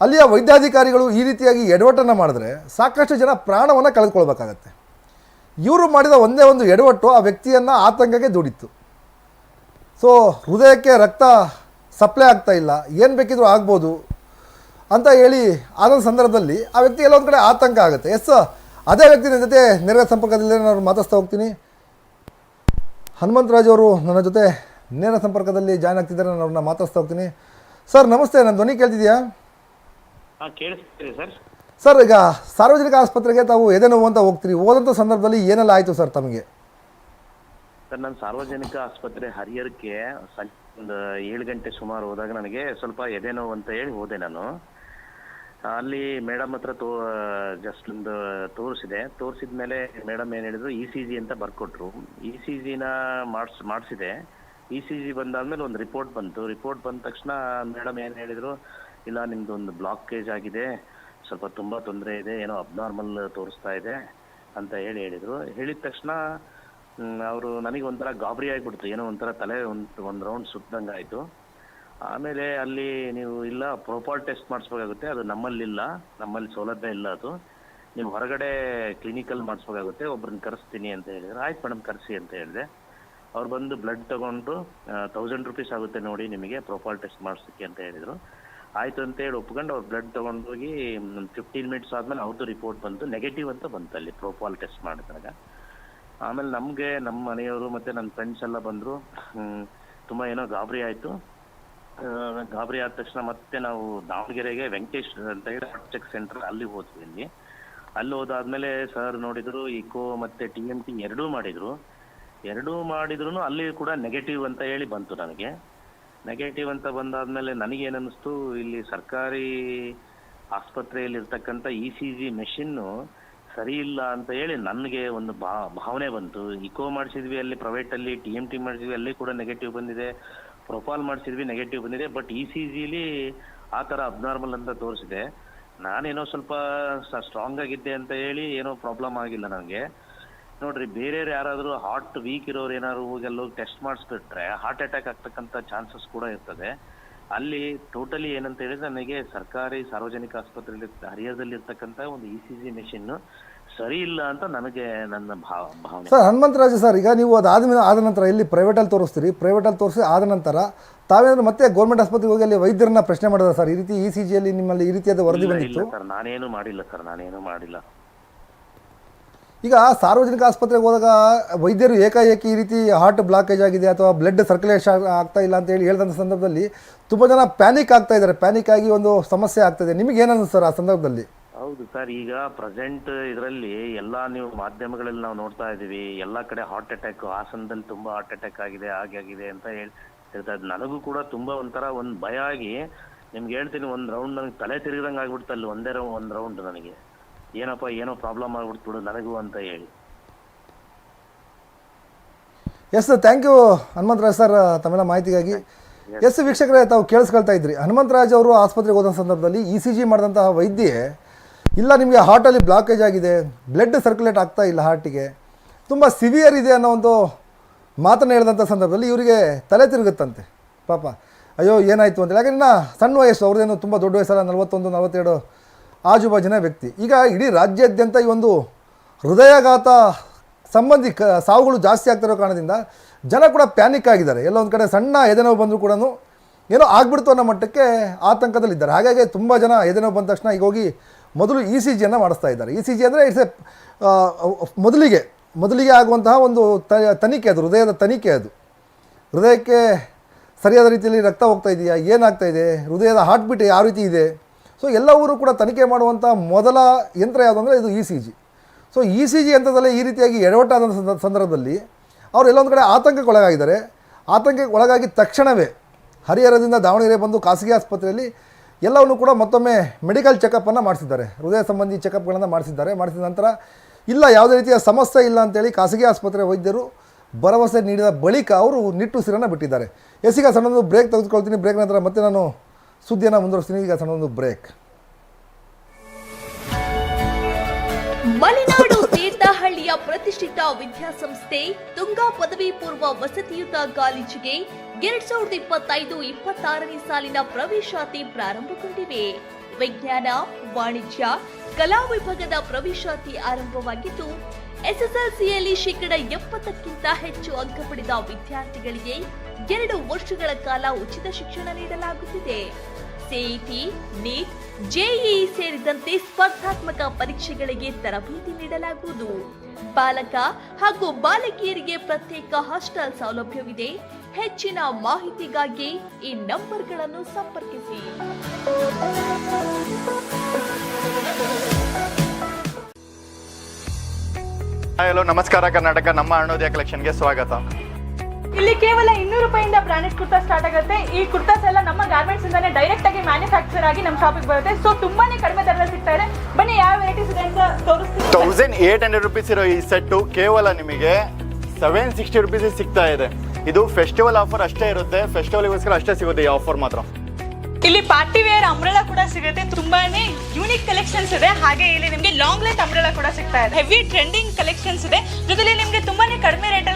ಅಲ್ಲಿಯ ವೈದ್ಯಾಧಿಕಾರಿಗಳು ಈ ರೀತಿಯಾಗಿ ಎಡವಟ್ಟನ್ನು ಮಾಡಿದ್ರೆ ಸಾಕಷ್ಟು ಜನ ಪ್ರಾಣವನ್ನು ಕಳೆದುಕೊಳ್ಬೇಕಾಗತ್ತೆ. ಇವರು ಮಾಡಿದ ಒಂದೇ ಒಂದು ಎಡವಟ್ಟು ಆ ವ್ಯಕ್ತಿಯನ್ನು ಆತಂಕಕ್ಕೆ ದೂಡಿತ್ತು. ಸೊ ಹೃದಯಕ್ಕೆ ರಕ್ತ ಸಪ್ಲೈ ಆಗ್ತಾ ಇಲ್ಲ. ಏನು ಬೇಕಿದ್ರೂ ಆಗ್ಬೋದು ಅಂತ ಹೇಳಿ ಆದ ಸಂದರ್ಭದಲ್ಲಿ ಆ ವ್ಯಕ್ತಿ ಎಲ್ಲ ಒಂದು ಕಡೆ ಆತಂಕ ಆಗುತ್ತೆ. ಎಸ್ ಅದೇ ವ್ಯಕ್ತಿ ನನ್ನ ಜೊತೆ ನೇರ ಸಂಪರ್ಕದಲ್ಲಿ ನಾನು ಮಾತಾಡ್ತಾ ಹೋಗ್ತೀನಿ. ಹನುಮಂತರಾಜ್ ಅವರು ನನ್ನ ಜೊತೆ ನೇರ ಸಂಪರ್ಕದಲ್ಲಿ ಜಾಯ್ನ್ ಆಗ್ತಿದ್ದಾರೆ ನಾನು ಅವ್ರನ್ನ ಮಾತಾಡ್ತಾ ಹೋಗ್ತೀನಿ. ಸರ್ ನಮಸ್ತೆ ನನ್ನ ಧ್ವನಿ ಕೇಳ್ತಿದ್ಯಾ? ಸರ್ ಸರ್ ಈಗ ಸಾರ್ವಜನಿಕ ಆಸ್ಪತ್ರೆಗೆ ತಾವು ಎದೆ ನೋವು ಅಂತ ಹೋಗ್ತೀರಿ. ಹೋದಂಥ ಸಂದರ್ಭದಲ್ಲಿ ಏನೆಲ್ಲ ಆಯಿತು ಸರ್ ತಮಗೆ? ಸರ್, ನಾನು ಸಾರ್ವಜನಿಕ ಆಸ್ಪತ್ರೆ ಹರಿಹರಕ್ಕೆ ಸಂಜೆ ಒಂದು ಏಳು ಗಂಟೆ ಸುಮಾರು ಹೋದಾಗ ನನಗೆ ಸ್ವಲ್ಪ ಎದೆ ನೋವು ಅಂತ ಹೇಳಿ ಹೋದೆ ನಾನು. ಅಲ್ಲಿ ಮೇಡಮ್ ಹತ್ರ ತೋ ಜಸ್ಟ್ ಒಂದು ತೋರಿಸಿದೆ. ತೋರಿಸಿದ ಮೇಲೆ ಮೇಡಮ್ ಏನು ಹೇಳಿದ್ರು, ಇ ಸಿ ಜಿ ಅಂತ ಬರ್ಕೊಟ್ರು. ಇ ಸಿ ಜಿನ ಮಾಡಿಸ್, ಮಾಡಿಸಿದೆ. ಇ ಸಿ ಜಿ ಬಂದಾದ್ಮೇಲೆ ಒಂದು ರಿಪೋರ್ಟ್ ಬಂತು. ರಿಪೋರ್ಟ್ ಬಂದ ತಕ್ಷಣ ಮೇಡಮ್ ಏನು ಹೇಳಿದ್ರು, ಇಲ್ಲ, ನಿಮ್ದು ಒಂದು ಬ್ಲಾಕೇಜ್ ಆಗಿದೆ. ಸ್ವಲ್ಪ ತುಂಬ ತೊಂದರೆ ಇದೆ. ಏನೋ ಅಬ್ನಾರ್ಮಲ್ ತೋರಿಸ್ತಾ ಇದೆ. ಅಂತ ಹೇಳಿ ಹೇಳಿದರು. ಹೇಳಿದ ತಕ್ಷಣ ಅವರು ನನಗೆ ಒಂಥರ ಗಾಬರಿ ಆಗಿಬಿಡ್ತು. ಏನೋ ಒಂಥರ ತಲೆ ಒಂದು ಒಂದು ರೌಂಡ್ ಸುತ್ತಂಗೆ ಆಯಿತು. ಆಮೇಲೆ ಅಲ್ಲಿ ನೀವು ಇಲ್ಲ ಪ್ರೋಪಾಲ್ ಟೆಸ್ಟ್ ಮಾಡಿಸ್ಬೇಕಾಗುತ್ತೆ. ಅದು ನಮ್ಮಲ್ಲಿಲ್ಲ. ನಮ್ಮಲ್ಲಿ ಸೌಲಭ್ಯ ಇಲ್ಲ ಅದು. ನೀವು ಹೊರಗಡೆ ಕ್ಲಿನಿಕಲ್ಲಿ ಮಾಡಿಸ್ಬೇಕಾಗುತ್ತೆ. ಒಬ್ರನ್ನ ಕರೆಸ್ತೀನಿ ಅಂತ ಹೇಳಿದ್ರು. ಆಯ್ತು ಮೇಡಮ್, ಕರೆಸಿ ಅಂತ ಹೇಳಿದೆ. ಅವ್ರು ಬಂದು ಬ್ಲಡ್ ತಗೊಂಡು ತೌಸಂಡ್ ರುಪೀಸ್ ಆಗುತ್ತೆ ನೋಡಿ ನಿಮಗೆ ಪ್ರೊಫೈಲ್ ಟೆಸ್ಟ್ ಮಾಡಿಸೋಕ್ಕೆ ಅಂತ ಹೇಳಿದರು. ಆಯ್ತು ಅಂತ ಹೇಳಿ ಒಪ್ಕೊಂಡು ಅವ್ರು ಬ್ಲಡ್ ತೊಗೊಂಡೋಗಿ ಫಿಫ್ಟೀನ್ ಮಿನಿಟ್ಸ್ ಆದಮೇಲೆ ಅವ್ರದ್ದು ರಿಪೋರ್ಟ್ ಬಂತು. ನೆಗೆಟಿವ್ ಅಂತ ಬಂತು ಅಲ್ಲಿ ಪ್ರೊಫೈಲ್ ಟೆಸ್ಟ್ ಮಾಡಿದಾಗ. ಆಮೇಲೆ ನಮಗೆ ನಮ್ಮ ಮನೆಯವರು ಮತ್ತೆ ನನ್ನ ಫ್ರೆಂಡ್ಸ್ ಎಲ್ಲ ಬಂದರು. ತುಂಬ ಏನೋ ಗಾಬರಿ ಆಯಿತು. ಗಾಬರಿ ಆದ ತಕ್ಷಣ ಮತ್ತೆ ನಾವು ದಾವಣಗೆರೆಗೆ ವೆಂಕಟೇಶ್ ಅಂತ ಹೇಳಿ ಚೆಕ್ ಸೆಂಟರ್ ಅಲ್ಲಿ ಹೋದ್ವಿ ಅಲ್ಲಿ ಅಲ್ಲಿ ಹೋದಾದ್ಮೇಲೆ ಸರ್ ನೋಡಿದ್ರು, ಇಕೋ ಮತ್ತೆ ಟಿ ಎಂ ಟಿ ಎರಡೂ ಮಾಡಿದ್ರು. ಎರಡೂ ಮಾಡಿದ್ರು ಅಲ್ಲಿ ಕೂಡ ನೆಗೆಟಿವ್ ಅಂತ ಹೇಳಿ ಬಂತು ನನಗೆ. ನೆಗೆಟಿವ್ ಅಂತ ಬಂದಾದ್ಮೇಲೆ ನನಗೇನು ಅನ್ನಿಸ್ತು ಇಲ್ಲಿ ಸರ್ಕಾರಿ ಆಸ್ಪತ್ರೆಯಲ್ಲಿ ಇರ್ತಕ್ಕಂಥ ಇ ಸಿ ಜಿ ಮೆಷಿನ್ನು ಸರಿ ಇಲ್ಲ ಅಂತ ಹೇಳಿ ನನಗೆ ಒಂದು ಭಾ, ಭಾವನೆ ಬಂತು. ಇಕೋ ಮಾಡಿಸಿದ್ವಿ ಅಲ್ಲಿ ಪ್ರೈವೇಟಲ್ಲಿ ಟಿ ಎಂ ಟಿ ಮಾಡಿಸಿದ್ವಿ, ಅಲ್ಲಿ ಕೂಡ ನೆಗೆಟಿವ್ ಬಂದಿದೆ. ಪ್ರೊಫೈಲ್ ಮಾಡಿಸಿದ್ವಿ ನೆಗೆಟಿವ್ ಬಂದಿದೆ. ಬಟ್ ಇ ಸಿ ಜಿಲಿ ಆ ಥರ ಅಬ್ನಾರ್ಮಲ್ ಅಂತ ತೋರಿಸಿದೆ. ನಾನೇನೋ ಸ್ವಲ್ಪ ಸ್ಟ್ರಾಂಗ್ ಆಗಿದ್ದೆ ಅಂತ ಹೇಳಿ ಏನೋ ಪ್ರಾಬ್ಲಮ್ ಆಗಿಲ್ಲ ನನಗೆ. ನೋಡ್ರಿ, ಬೇರೆಯವ್ರು ಯಾರಾದರೂ ಹಾರ್ಟ್ ವೀಕ್ ಇರೋರು ಏನಾದ್ರು ಹೋಗಿ ಅಲ್ಲಿ ಹೋಗಿ ಟೆಸ್ಟ್ ಮಾಡಿಸ್ಬಿಟ್ರೆ ಹಾರ್ಟ್ ಅಟ್ಯಾಕ್ ಆಗ್ತಕ್ಕಂಥ ಚಾನ್ಸಸ್ ಕೂಡ ಇರ್ತದೆ. ಅಲ್ಲಿ ಟೋಟಲಿ ಏನಂತ ಹೇಳಿದ್ರೆ ನನಗೆ ಸರ್ಕಾರಿ ಸಾರ್ವಜನಿಕ ಆಸ್ಪತ್ರೆಯಲ್ಲಿ ಹರಿಹರದಲ್ಲಿ ಇರ್ತಕ್ಕಂತ ಒಂದು ಇ ಸಿ ಜಿ ಮೆಷಿನ್ ಸರಿ ಇಲ್ಲ ಅಂತ ನನಗೆ ನನ್ನ ಭಾವ ಭಾವನೆ. ಸರ್ ಹನುಮಂತರಾಜ ಸರ್ ಈಗ ನೀವು ಅದಾದ ಆದ ನಂತರ ಇಲ್ಲಿ ಪ್ರೈವೇಟಲ್ಲಿ ತೋರಿಸ್ತೀರಿ? ಪ್ರೈವೇಟಲ್ಲಿ ತೋರಿಸಿ ಆದ ನಂತರ ತಾವೇನಾದ್ರು ಮತ್ತೆ ಗೌರ್ಮೆಂಟ್ ಆಸ್ಪತ್ರೆಗೆ ಹೋಗಿ ಅಲ್ಲಿ ವೈದ್ಯರನ್ನ ಪ್ರಶ್ನೆ ಮಾಡಿದ್ರೆ ಸರ್? ಈ ರೀತಿ ಇ ಸಿ ಜಿಯಲ್ಲಿ ನಿಮ್ಮಲ್ಲಿ ಈ ರೀತಿಯಾದ ವರದಿ ಇಲ್ಲ ಬಂದಿತ್ತು? ಇಲ್ಲ ಸರ್ ನಾನೇನು ಮಾಡಿಲ್ಲ ಸರ್ ನಾನೇನು ಮಾಡಿಲ್ಲ. ಈಗ ಸಾರ್ವಜನಿಕ ಆಸ್ಪತ್ರೆಗೆ ಹೋದಾಗ ವೈದ್ಯರು ಏಕಾಏಕಿ ಈ ರೀತಿ ಹಾರ್ಟ್ ಬ್ಲಾಕೇಜ್ ಆಗಿದೆ ಅಥವಾ ಬ್ಲಡ್ ಸರ್ಕ್ಯುಲೇಷನ್ ಆಗ್ತಾ ಇಲ್ಲ ಅಂತ ಹೇಳಿ ಹೇಳಿದಂಥ ಸಂದರ್ಭದಲ್ಲಿ ತುಂಬ ಜನ ಪ್ಯಾನಿಕ್ ಆಗ್ತಾ ಇದ್ದಾರೆ. ಪ್ಯಾನಿಕ್ ಆಗಿ ಒಂದು ಸಮಸ್ಯೆ ಆಗ್ತದೆ ನಿಮಗೆ ಏನನ್ನಿಸ್ತು ಸರ್ ಆ ಸಂದರ್ಭದಲ್ಲಿ? ಹೌದು ಸರ್, ಈಗ ಪ್ರೆಸೆಂಟ್ ಇದರಲ್ಲಿ ಎಲ್ಲ ನೀವು ಮಾಧ್ಯಮಗಳಲ್ಲಿ ನಾವು ನೋಡ್ತಾ ಇದ್ದೀವಿ. ಎಲ್ಲ ಕಡೆ ಹಾರ್ಟ್ ಅಟ್ಯಾಕ್ ಹಾಸನದಲ್ಲಿ ತುಂಬಾ ಹಾರ್ಟ್ ಅಟ್ಯಾಕ್ ಆಗಿದೆ, ಹಾಗೆ ಆಗಿದೆ ಅಂತ ಹೇಳಿ, ಹೇಳ್ತಾ ಇದ್ರು ನನಗೂ ಕೂಡ ತುಂಬಾ ಒಂಥರ ಒಂದು ಭಯ ಆಗಿ ನಿಮ್ಗೆ ಹೇಳ್ತೀನಿ, ಒಂದು ರೌಂಡ್ ನನಗೆ ತಲೆ ತಿರುಗಿದಂಗೆ ಆಗ್ಬಿಡ್ತು ಅಲ್ಲಿ ಒಂದೇ ರೌಂಡ್ ಒಂದು ರೌಂಡ್ ನನಗೆ. ಏನಪ್ಪ ಏನೋ ಪ್ರಾಬ್ಲಮ್ ಆಗ್ಬಿಡ್ತು ಬಿಡು ನನಗೂ ಅಂತ ಹೇಳಿ. Yes thank you Hanumantharaj sir ತಮ್ಮೆಲ್ಲ ಮಾಹಿತಿಗಾಗಿ. ಎಸ್ ವೀಕ್ಷಕರೇ ತಾವು ಕೇಳಿಸ್ಕೊಳ್ತಾ ಇದ್ರಿ. ಹನುಮಂತರಾಜ್ ಅವರು ಆಸ್ಪತ್ರೆಗೆ ಹೋದ ಸಂದರ್ಭದಲ್ಲಿ ಇ ಸಿ ಜಿ ಮಾಡಿದಂತಹ ವೈದ್ಯೆ ಇಲ್ಲ ನಿಮಗೆ ಹಾರ್ಟಲ್ಲಿ ಬ್ಲಾಕೇಜ್ ಆಗಿದೆ ಬ್ಲಡ್ ಸರ್ಕ್ಯುಲೇಟ್ ಆಗ್ತಾ ಇಲ್ಲ ಹಾರ್ಟಿಗೆ ತುಂಬ ಸಿವಿಯರ್ ಇದೆ ಅನ್ನೋ ಒಂದು ಮಾತನ್ನು ಹೇಳಿದಂಥ ಸಂದರ್ಭದಲ್ಲಿ ಇವರಿಗೆ ತಲೆ ತಿರುಗುತ್ತಂತೆ. ಪಾಪ ಅಯ್ಯೋ ಏನಾಯಿತು ಅಂತೇಳಿ ಯಾಕಂದ್ರೆ ಇನ್ನು ಸಣ್ಣ ವಯಸ್ಸು ಅವ್ರದ್ದೇನು ತುಂಬ ದೊಡ್ಡ ವಯಸ್ಸಲ್ಲ ನಲವತ್ತೊಂದು ನಲವತ್ತೆರಡು ಆಜುಬಾಜಿನ ವ್ಯಕ್ತಿ. ಈಗ ಇಡೀ ರಾಜ್ಯಾದ್ಯಂತ ಈ ಒಂದು ಹೃದಯಾಘಾತ ಸಂಬಂಧಿ ಕ, ಸಾವುಗಳು ಜಾಸ್ತಿ ಆಗ್ತಿರೋ ಕಾರಣದಿಂದ ಜನ ಕೂಡ ಪ್ಯಾನಿಕ್ ಆಗಿದ್ದಾರೆ. ಎಲ್ಲ ಒಂದು ಕಡೆ ಸಣ್ಣ ಎದೆನೋವು ಬಂದರೂ ಕೂಡ ಏನೋ ಆಗ್ಬಿಡ್ತು ಅನ್ನೋ ಮಟ್ಟಕ್ಕೆ ಆತಂಕದಲ್ಲಿದ್ದಾರೆ. ಹಾಗಾಗಿ ತುಂಬ ಜನ ಎದೆನೋವು ಬಂದ ತಕ್ಷಣ ಈಗ ಹೋಗಿ ಮೊದಲು ಇ ಸಿ ಜಿಯನ್ನು ಮಾಡಿಸ್ತಾ ಇದ್ದಾರೆ. ಇ ಸಿ ಜಿ ಅಂದರೆ ಇಟ್ಸ್ ಎ ಮೊದಲಿಗೆ ಮೊದಲಿಗೆ ಆಗುವಂತಹ ಒಂದು ತನಿಖೆ ಅದು, ಹೃದಯದ ತನಿಖೆ ಅದು. ಹೃದಯಕ್ಕೆ ಸರಿಯಾದ ರೀತಿಯಲ್ಲಿ ರಕ್ತ ಹೋಗ್ತಾ ಇದೆಯಾ? ಏನಾಗ್ತಾ ಇದೆ? ಹೃದಯದ ಹಾರ್ಟ್ ಬೀಟ್ ಯಾವ ರೀತಿ ಇದೆ? ಸೊ ಎಲ್ಲವರು ಕೂಡ ತನಿಖೆ ಮಾಡುವಂಥ ಮೊದಲ ಯಂತ್ರ ಯಾವುದು ಅಂದರೆ ಇದು E C G. So E C G ಯಂತ್ರದಲ್ಲೇ ಈ ರೀತಿಯಾಗಿ ಎಡವಟ್ಟಾದಂಥ ಸಂದ- ಸಂದರ್ಭದಲ್ಲಿ ಅವರು ಎಲ್ಲೊಂದು ಕಡೆ ಆತಂಕಕ್ಕೆ ಒಳಗಾಗಿದ್ದಾರೆ ಆತಂಕಕ್ಕೆ ಒಳಗಾಗಿ ತಕ್ಷಣವೇ ಹರಿಹರದಿಂದ ದಾವಣಗೆರೆ ಬಂದು ಖಾಸಗಿ ಆಸ್ಪತ್ರೆಯಲ್ಲಿ ಎಲ್ಲವನ್ನು ಕೂಡ ಮತ್ತೊಮ್ಮೆ ಮೆಡಿಕಲ್ ಚೆಕಪ್ಪನ್ನು ಮಾಡಿಸಿದ್ದಾರೆ. ಹೃದಯ ಸಂಬಂಧಿ ಚೆಕಪ್ಗಳನ್ನು ಮಾಡಿಸಿದ್ದಾರೆ. ಮಾಡಿಸಿದ ನಂತರ ಇಲ್ಲ, ಯಾವುದೇ ರೀತಿಯ ಸಮಸ್ಯೆ ಇಲ್ಲ ಅಂತೇಳಿ ಖಾಸಗಿ ಆಸ್ಪತ್ರೆ ವೈದ್ಯರು ಭರವಸೆ ನೀಡಿದ ಬಳಿಕ ಅವರು ನಿಟ್ಟುಸಿರನ್ನು ಬಿಟ್ಟಿದ್ದಾರೆ. ಎಸಿಗ ಸಣ್ಣದು ಬ್ರೇಕ್ ತೆಗೆದುಕೊಳ್ತೀನಿ. ಬ್ರೇಕ್ ನಂತರ ಮತ್ತೆ ನಾನು ಸುದ್ದಿಯನ್ನು ಮುಂದುವರಿಸ್ತೀನಿ. ಈಗ ಒಂದು ಬ್ರೇಕ್ ಮಲೆನಾಡು ತೀರ್ಥಹಳ್ಳಿಯ ಪ್ರತಿಷ್ಠಿತ ವಿದ್ಯಾಸಂಸ್ಥೆ ತುಂಗಾ ಪದವಿ ಪೂರ್ವ ವಸತಿಯುತ ಕಾಲೇಜಿಗೆ ಎರಡ್ ಸಾವಿರದ ಇಪ್ಪತ್ತೈದು, ಇಪ್ಪತ್ತಾರನೇ ಸಾಲಿನ ಪ್ರವೇಶಾತಿ ಪ್ರಾರಂಭಗೊಂಡಿವೆ. ವಿಜ್ಞಾನ, ವಾಣಿಜ್ಯ, ಕಲಾ ವಿಭಾಗದ ಪ್ರವೇಶಾತಿ ಆರಂಭವಾಗಿದ್ದು, ಎಸ್ಎಸ್ಎಲ್ಸಿಯಲ್ಲಿ ಶೇಕಡ ಎಪ್ಪತ್ತಕ್ಕಿಂತ ಹೆಚ್ಚು ಅಂಕ ಪಡೆದ ವಿದ್ಯಾರ್ಥಿಗಳಿಗೆ ಎರಡು ವರ್ಷಗಳ ಕಾಲ ಉಚಿತ ಶಿಕ್ಷಣ ನೀಡಲಾಗುತ್ತಿದೆ. ಸಿಇಟಿ ನೀಟ್ ಜೆಇಇ ಸೇರಿದಂತೆ ಸ್ಪರ್ಧಾತ್ಮಕ ಪರೀಕ್ಷೆಗಳಿಗೆ ತರಬೇತಿ ನೀಡಲಾಗುವುದು. ಬಾಲಕ ಹಾಗೂ ಬಾಲಕಿಯರಿಗೆ ಪ್ರತ್ಯೇಕ ಹಾಸ್ಟೆಲ್ ಸೌಲಭ್ಯವಿದೆ. ಹೆಚ್ಚಿನ ಮಾಹಿತಿಗಾಗಿ ಈ ನಂಬರ್ಗಳನ್ನು ಸಂಪರ್ಕಿಸಿ. ಹಲೋ ನಮಸ್ಕಾರ ಕರ್ನಾಟಕ. ನಮ್ಮ ಅಣ್ಣೋದಯ ಕಲೆಕ್ಷನ್ಗೆ ಸ್ವಾಗತ. ಇಲ್ಲಿ ಕೇವಲ ಇನ್ನೂರು ರೂಪಾಯಿಂದ ಬ್ರಾಂಡೆಡ್ ಕುರ್ತಾ ಸ್ಟಾರ್ಟ್ ಆಗುತ್ತೆ. ಈ ಕುರ್ತಾಸ್ ಎಲ್ಲ ನಮ್ಮ ಗಾರ್ಮೆಂಟ್ಸ್ ಇಂದಾನೆ ಡೈರೆಕ್ಟ್ ಆಗಿ ಮ್ಯಾನುಫ್ಯಾಕ್ಚರ್ ಆಗಿ ನಮ್ಮ ಶಾಪಿಗೆ ಬರುತ್ತೆ. ಸೊ ತುಂಬಾನೇ ಕಡಿಮೆ ದರದಲ್ಲಿ ಸಿಗ್ತಾ ಇದೆ. ಬನ್ನಿ ಯಾವ ವೆರೈಟೀಸ್ ಇದೆ ಅಂತ ತೋರಿಸ್ತೀನಿ. ತೌಸಂಡ್ ಏಟ್ ಹಂಡ್ರೆಡ್ ರುಪೀಸ್ ಇರೋ ಈ ಸೆಟ್ಟು ಕೇವಲ ನಿಮಗೆ ಸೆವೆನ್ ಸಿಕ್ಸ್ಟಿ ರುಪೀಸ್ ಸಿಗ್ತಾ ಇದೆ. ಇದು ಫೆಸ್ಟಿವಲ್ ಆಫರ್ ಅಷ್ಟೇ ಇರುತ್ತೆ. ಫೆಸ್ಟಿವಲ್ಗೋಸ್ಕರ ಅಷ್ಟೇ ಸಿಗುತ್ತೆ ಈ ಆಫರ್ ಮಾತ್ರ. ಇಲ್ಲಿ ಪಾರ್ಟಿ ವೇರ್ ಅಂಬ್ರೆಲಾ ಕೂಡ ಸಿಗುತ್ತೆ. ತುಂಬಾನೇ ಯೂನಿಕ್ ಕಲೆಕ್ಷನ್ಸ್ ಇದೆ. ಹಾಗೆ ಇಲ್ಲಿ ನಿಮಗೆ ಲಾಂಗ್ ಲೈಫ್ ಅಂಬ್ರೆಲಾ ಕೂಡ ಸಿಗ್ತಾ ಇದೆ. ಹೆವಿ ಟ್ರೆಂಡಿಂಗ್ ಕಲೆಕ್ಷನ್ಸ್ ಇದೆ. ಜೊತೆಲಿ ನಿಮಗೆ ತುಂಬಾನೇ ಕಡಿಮೆ ರೇಟ್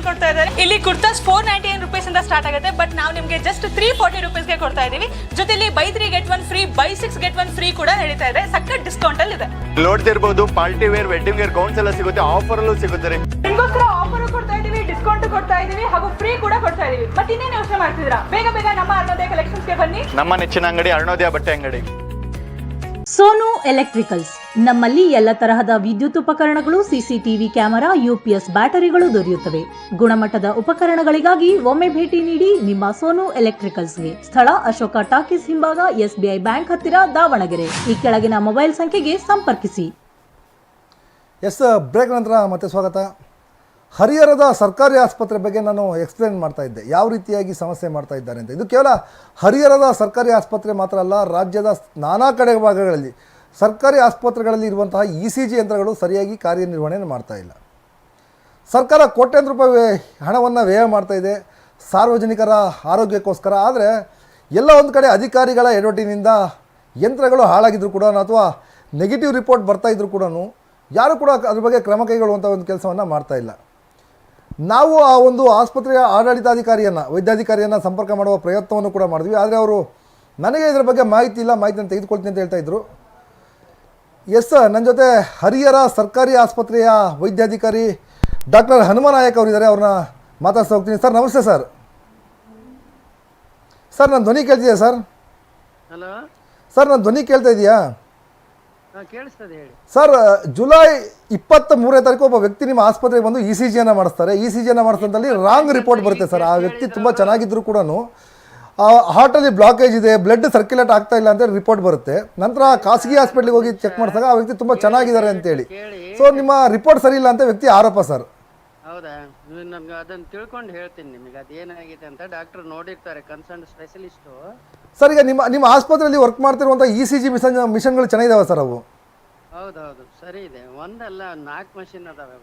ಇಲ್ಲಿ kurtas four ninety nine rupees ಇಂದ ಸ್ಟಾರ್ಟ್ ಆಗುತ್ತೆ. ಬಟ್ ನಾವು ನಿಮಗೆ ಜಸ್ಟ್ ತ್ರೀ ಫಾರ್ಟಿ ರುಪೀಸ್ಗೆ ಕೊಡ್ತಾ ಇದೀವಿ. ಜೊತೆಲಿ buy three get one free buy six get one free ಕೂಡ ನಡೀತಾ ಇದೆ. ಸಖತ್ ಡಿಸ್ಕೌಂಟ್ ಅಲ್ಲಿ ಇದೆ. ನೋಡ್ತಿರ್ಬೋದು party wear wedding wear gowns ಎಲ್ಲ ಸಿಗುತ್ತೆ. ಆಫರ್ ಅಲ್ಲೂ ಸಿಗುತ್ತೆ ರೀ. ನಿಮ್ಗೋಸ್ಕರ ಆಫರ್ ಕೊಡ್ತಾ ಇದೀವಿ ಡಿಸ್ಕೌಂಟ್ ಕೊಡ್ತಾ ಇದೀವಿ ಹಾಗೂ ಫ್ರೀ ಕೂಡ ಕೊಡ್ತಾ ಇದೀವಿ. ಮತ್ತೆ ಇನ್ನೇನು ಯೋಚನೆ ಮಾಡ್ತಿದ್ರಾ ಬೇಗ ಬೇಗ ನಮ್ಮ ಅರ್ಣೋದಯ ಕಲೆಕ್ಷನ್ಸ್ಗೆ ಬನ್ನಿ. ನಮ್ಮ ನೆಚ್ಚಿನ ಅಂಗಡಿ ಅರುಣೋದಯ ಬಟ್ಟೆ ಅಂಗಡಿ. ಸೋನು ಎಲೆಕ್ಟ್ರಿಕಲ್ಸ್. ನಮ್ಮಲ್ಲಿ ಎಲ್ಲ ತರಹದ ವಿದ್ಯುತ್ ಉಪಕರಣಗಳು, ಸಿಸಿಟಿವಿ ಕ್ಯಾಮೆರಾ, ಯುಪಿಎಸ್ ಬ್ಯಾಟರಿಗಳು ದೊರೆಯುತ್ತವೆ. ಗುಣಮಟ್ಟದ ಉಪಕರಣಗಳಿಗಾಗಿ ಒಮ್ಮೆ ಭೇಟಿ ನೀಡಿ ನಿಮ್ಮ ಸೋನು ಎಲೆಕ್ಟ್ರಿಕಲ್ಸ್ಗೆ. ಸ್ಥಳ ಅಶೋಕ ಟಾಕೀಸ್ ಹಿಂಭಾಗ, ಎಸ್ಬಿಐ ಬ್ಯಾಂಕ್ ಹತ್ತಿರ, ದಾವಣಗೆರೆ. ಈ ಕೆಳಗಿನ ಮೊಬೈಲ್ ಸಂಖ್ಯೆಗೆ ಸಂಪರ್ಕಿಸಿ. ಎಸ್, ಬ್ರೇಕ್ ನಂತರ ಮತ್ತೆ ಸ್ವಾಗತ. ಹರಿಹರದ ಸರ್ಕಾರಿ ಆಸ್ಪತ್ರೆ ಬಗ್ಗೆ ನಾನು ಎಕ್ಸ್ಪ್ಲೇನ್ ಮಾಡ್ತಾ ಇದ್ದೆ. ಯಾವ ರೀತಿಯಾಗಿ ಸಮಸ್ಯೆ ಮಾಡ್ತಾ ಇದ್ದಾರೆ ಅಂತ. ಇದು ಕೇವಲ ಹರಿಹರದ ಸರ್ಕಾರಿ ಆಸ್ಪತ್ರೆ ಮಾತ್ರ ಅಲ್ಲ, ರಾಜ್ಯದ ನಾನಾ ಕಡೆ ಭಾಗಗಳಲ್ಲಿ ಸರ್ಕಾರಿ ಆಸ್ಪತ್ರೆಗಳಲ್ಲಿ ಇರುವಂತಹ ಇ ಸಿ ಜಿ ಯಂತ್ರಗಳು ಸರಿಯಾಗಿ ಕಾರ್ಯನಿರ್ವಹಣೆ ಮಾಡ್ತಾ ಇಲ್ಲ. ಸರ್ಕಾರ ಕೋಟ್ಯಾಂತರ ರೂಪಾಯಿ ಹಣವನ್ನು ವ್ಯಯ ಮಾಡ್ತಾ ಇದೆ. ಸಾರ್ವಜನಿಕರ ಆರೋಗ್ಯಕ್ಕೋಸ್ಕರ. ಆದರೆ ಎಲ್ಲ ಒಂದು ಕಡೆ ಅಧಿಕಾರಿಗಳ ಎಡವಟ್ಟಿನಿಂದ ಯಂತ್ರಗಳು ಹಾಳಾಗಿದ್ರು ಕೂಡ ಅಥವಾ ನೆಗೆಟಿವ್ ರಿಪೋರ್ಟ್ ಬರ್ತಾ ಇದ್ರು ಕೂಡ ಯಾರು ಕೂಡ ಅದ್ರ ಬಗ್ಗೆ ಕ್ರಮ ಕೈಗೊಳ್ಳುವಂಥ ಒಂದು ಕೆಲಸವನ್ನು ಮಾಡ್ತಾ ಇಲ್ಲ. ನಾವು ಆ ಒಂದು ಆಸ್ಪತ್ರೆಯ ಆಡಳಿತಾಧಿಕಾರಿಯನ್ನು ವೈದ್ಯಾಧಿಕಾರಿಯನ್ನು ಸಂಪರ್ಕ ಮಾಡುವ ಪ್ರಯತ್ನವನ್ನು ಕೂಡ ಮಾಡಿದ್ವಿ. ಆದರೆ ಅವರು ನನಗೆ ಇದರ ಬಗ್ಗೆ ಮಾಹಿತಿ ಇಲ್ಲ ಮಾಹಿತಿಯನ್ನು ತೆಗೆದುಕೊಳ್ತೀನಿ ಅಂತ ಹೇಳ್ತಾ ಇದ್ರು. ಎಸ್ ನನ್ನ ಜೊತೆ ಹರಿಹರ ಸರ್ಕಾರಿ ಆಸ್ಪತ್ರೆಯ ವೈದ್ಯಾಧಿಕಾರಿ ಡಾಕ್ಟರ್ ಹನುಮನಾಯಕ್ ಅವರಿದ್ದಾರೆ ಅವ್ರನ್ನ ಮಾತಾಡ್ತಾ ಹೋಗ್ತೀನಿ. ಸರ್ ನಮಸ್ತೆ ಸರ್. ಸರ್ ನನ್ನ ಧ್ವನಿ ಕೇಳ್ತಿದ್ಯಾ ಸರ್? ಹಲೋ ಸರ್ ನನ್ನ ಧ್ವನಿ ಕೇಳ್ತಾ ಇದೆಯಾ? ಸರ್ ಜುಲೈ ಇಪ್ಪತ್ತ ಮೂರನೇ ತಾರೀಕು ಒಬ್ಬ ವ್ಯಕ್ತಿ ನಿಮ್ಮ ಆಸ್ಪತ್ರೆಗೆ ಬಂದು ಇ ಸಿ ಜಿಯನ್ನು ಮಾಡಿಸ್ತಾರೆ. ಇ ಸಿ ಜಿಯನ್ನು ಮಾಡಿಸಿದಲ್ಲಿ ರಾಂಗ್ ರಿಪೋರ್ಟ್ ಬರುತ್ತೆ ಸರ್. ಆ ವ್ಯಕ್ತಿ ತುಂಬ ಚೆನ್ನಾಗಿದ್ರು ಕೂಡ ಹಾರ್ಟಲ್ಲಿ ಬ್ಲಾಕೇಜ್ ಇದೆ ಬ್ಲಡ್ ಸರ್ಕ್ಯುಲೇಟ್ ಆಗ್ತಾ ಇಲ್ಲ ಅಂತ ರಿಪೋರ್ಟ್ ಬರುತ್ತೆ. ನಂತರ ಖಾಸಗಿ ಹಾಸ್ಪಿಟ್ಲಿಗೆ ಹೋಗಿ ಚೆಕ್ ಮಾಡಿಸಿದಾಗ ಆ ವ್ಯಕ್ತಿ ತುಂಬ ಚೆನ್ನಾಗಿದ್ದಾರೆ ಅಂತೇಳಿ. ಸೊ ನಿಮ್ಮ ರಿಪೋರ್ಟ್ ಸರಿ ಇಲ್ಲ ಅಂತ ವ್ಯಕ್ತಿ ಆರೋಪ ಸರ್. ಹೌದಾ? ನೀವು ನಮ್ಗೆ ಅದನ್ನು ತಿಳ್ಕೊಂಡು ಹೇಳ್ತೀನಿ ನಿಮಗೆ ಅದೇನಾಗಿದೆ ಅಂತ. ಡಾಕ್ಟರ್ ನೋಡಿರ್ತಾರೆ ಕನ್ಸರ್ನ್ ಸ್ಪೆಷಲಿಸ್ಟು ಸರ್ ಈಗ ನಿಮ್ಮ ನಿಮ್ಮ ಆಸ್ಪತ್ರೆಯಲ್ಲಿ ವರ್ಕ್ ಮಾಡ್ತಿರುವಂಥ ಇ ಸಿ ಜಿ ಮಿಷನ್ ಮಿಷನ್ಗಳು ಚೆನ್ನಾಗಿದಾವೆ ಸರ್ ಅವು? ಹೌದೌದು ಸರಿ ಇದೆ. ಒಂದಲ್ಲ ನಾಲ್ಕು ಮಷಿನ್ ಅದಾವೆ.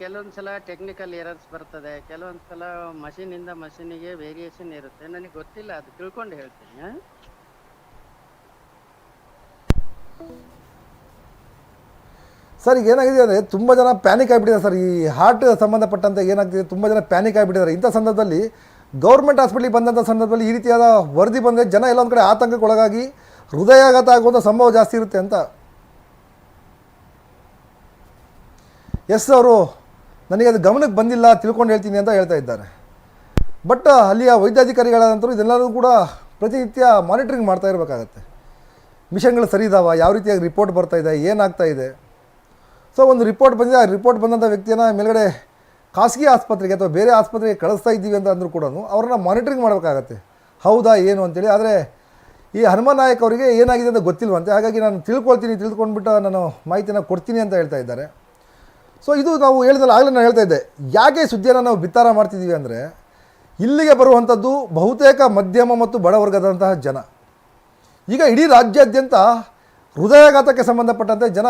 ಕೆಲವೊಂದು ಸಲ ಟೆಕ್ನಿಕಲ್ ಎರರ್ಸ್ ಬರ್ತದೆ ಕೆಲವೊಂದು ಸಲ ಮಷೀನಿಂದ ಮಷೀನಿಗೆ ವೇರಿಯೇಷನ್ ಇರುತ್ತೆ. ನನಗೆ ಗೊತ್ತಿಲ್ಲ ಅದು ತಿಳ್ಕೊಂಡು ಹೇಳ್ತೀನಿ? ಸರ್ ಈಗ ಏನಾಗಿದೆ ಅಂದರೆ ತುಂಬ ಜನ ಪ್ಯಾನಿಕ್ ಆಗಿಬಿಟ್ಟಿದ್ದಾರೆ ಸರ್. ಈ ಹಾರ್ಟ್ ಸಂಬಂಧಪಟ್ಟಂತೆ ಏನಾಗ್ತಿದೆ ತುಂಬ ಜನ ಪ್ಯಾನಿಕ್ ಆಗಿಬಿಟ್ಟಿದ್ದಾರೆ. ಇಂಥ ಸಂದರ್ಭದಲ್ಲಿ ಗೌರ್ಮೆಂಟ್ ಹಾಸ್ಪಿಟ್ಲಿಗೆ ಬಂದಂಥ ಸಂದರ್ಭದಲ್ಲಿ ಈ ರೀತಿಯಾದ ವರದಿ ಬಂದರೆ ಜನ ಎಲ್ಲೊಂದು ಕಡೆ ಆತಂಕಕ್ಕೆ ಒಳಗಾಗಿ ಹೃದಯಾಘಾತ ಆಗುವಂಥ ಸಂಭವ ಜಾಸ್ತಿ ಇರುತ್ತೆ ಅಂತ. ಎಸ್ ಅವರು, ನನಗೆ ಅದು ಗಮನಕ್ಕೆ ಬಂದಿಲ್ಲ, ತಿಳ್ಕೊಂಡು ಹೇಳ್ತೀನಿ ಅಂತ ಹೇಳ್ತಾ ಇದ್ದಾರೆ. ಬಟ್ ಅಲ್ಲಿಯ ವೈದ್ಯಾಧಿಕಾರಿಗಳಾದಂಥವ್ರು ಇದೆಲ್ಲರೂ ಕೂಡ ಪ್ರತಿನಿತ್ಯ ಮಾನಿಟ್ರಿಂಗ್ ಮಾಡ್ತಾ ಇರಬೇಕಾಗತ್ತೆ. ಮಿಷನ್ಗಳು ಸರಿ ಇದಾವ, ಯಾವ ರೀತಿಯಾಗಿ ರಿಪೋರ್ಟ್ ಬರ್ತಾ ಇದೆ, ಏನಾಗ್ತಾ ಇದೆ? ಸೊ, ಒಂದು ರಿಪೋರ್ಟ್ ಬಂದಿದೆ, ಆ ರಿಪೋರ್ಟ್ ಬಂದಂಥ ವ್ಯಕ್ತಿಯನ್ನು ಮೇಲ್ಗಡೆ ಖಾಸಗಿ ಆಸ್ಪತ್ರೆಗೆ ಅಥವಾ ಬೇರೆ ಆಸ್ಪತ್ರೆಗೆ ಕಳಿಸ್ತಾ ಇದ್ದೀವಿ ಅಂತ ಅಂದರೂ ಕೂಡ ಅವ್ರನ್ನ ಮಾನಿಟ್ರಿಂಗ್ ಮಾಡಬೇಕಾಗತ್ತೆ. ಹೌದಾ, ಏನು ಅಂತೇಳಿ. ಆದರೆ ಈ ಹನುಮಾನ್ ನಾಯಕ್ ಅವರಿಗೆ ಏನಾಗಿದೆ ಅಂತ ಗೊತ್ತಿಲ್ವಂತೆ. ಹಾಗಾಗಿ ನಾನು ತಿಳ್ಕೊಳ್ತೀನಿ, ತಿಳ್ಕೊಂಡ್ಬಿಟ್ಟು ನಾನು ಮಾಹಿತಿನ ಕೊಡ್ತೀನಿ ಅಂತ ಹೇಳ್ತಾ ಇದ್ದಾರೆ. ಸೊ ಇದು ನಾವು ಹೇಳಿದಲ್ಲ, ಆಗಲೇ ನಾನು ಹೇಳ್ತಾ ಇದ್ದೆ. ಯಾಕೆ ಸುದ್ದಿಯನ್ನು ನಾವು ಬಿತ್ತಾರ ಮಾಡ್ತಿದ್ದೀವಿ ಅಂದರೆ, ಇಲ್ಲಿಗೆ ಬರುವಂಥದ್ದು ಬಹುತೇಕ ಮಧ್ಯಮ ಮತ್ತು ಬಡವರ್ಗದಂತಹ ಜನ. ಈಗ ಇಡೀ ರಾಜ್ಯಾದ್ಯಂತ ಹೃದಯಾಘಾತಕ್ಕೆ ಸಂಬಂಧಪಟ್ಟಂತೆ ಜನ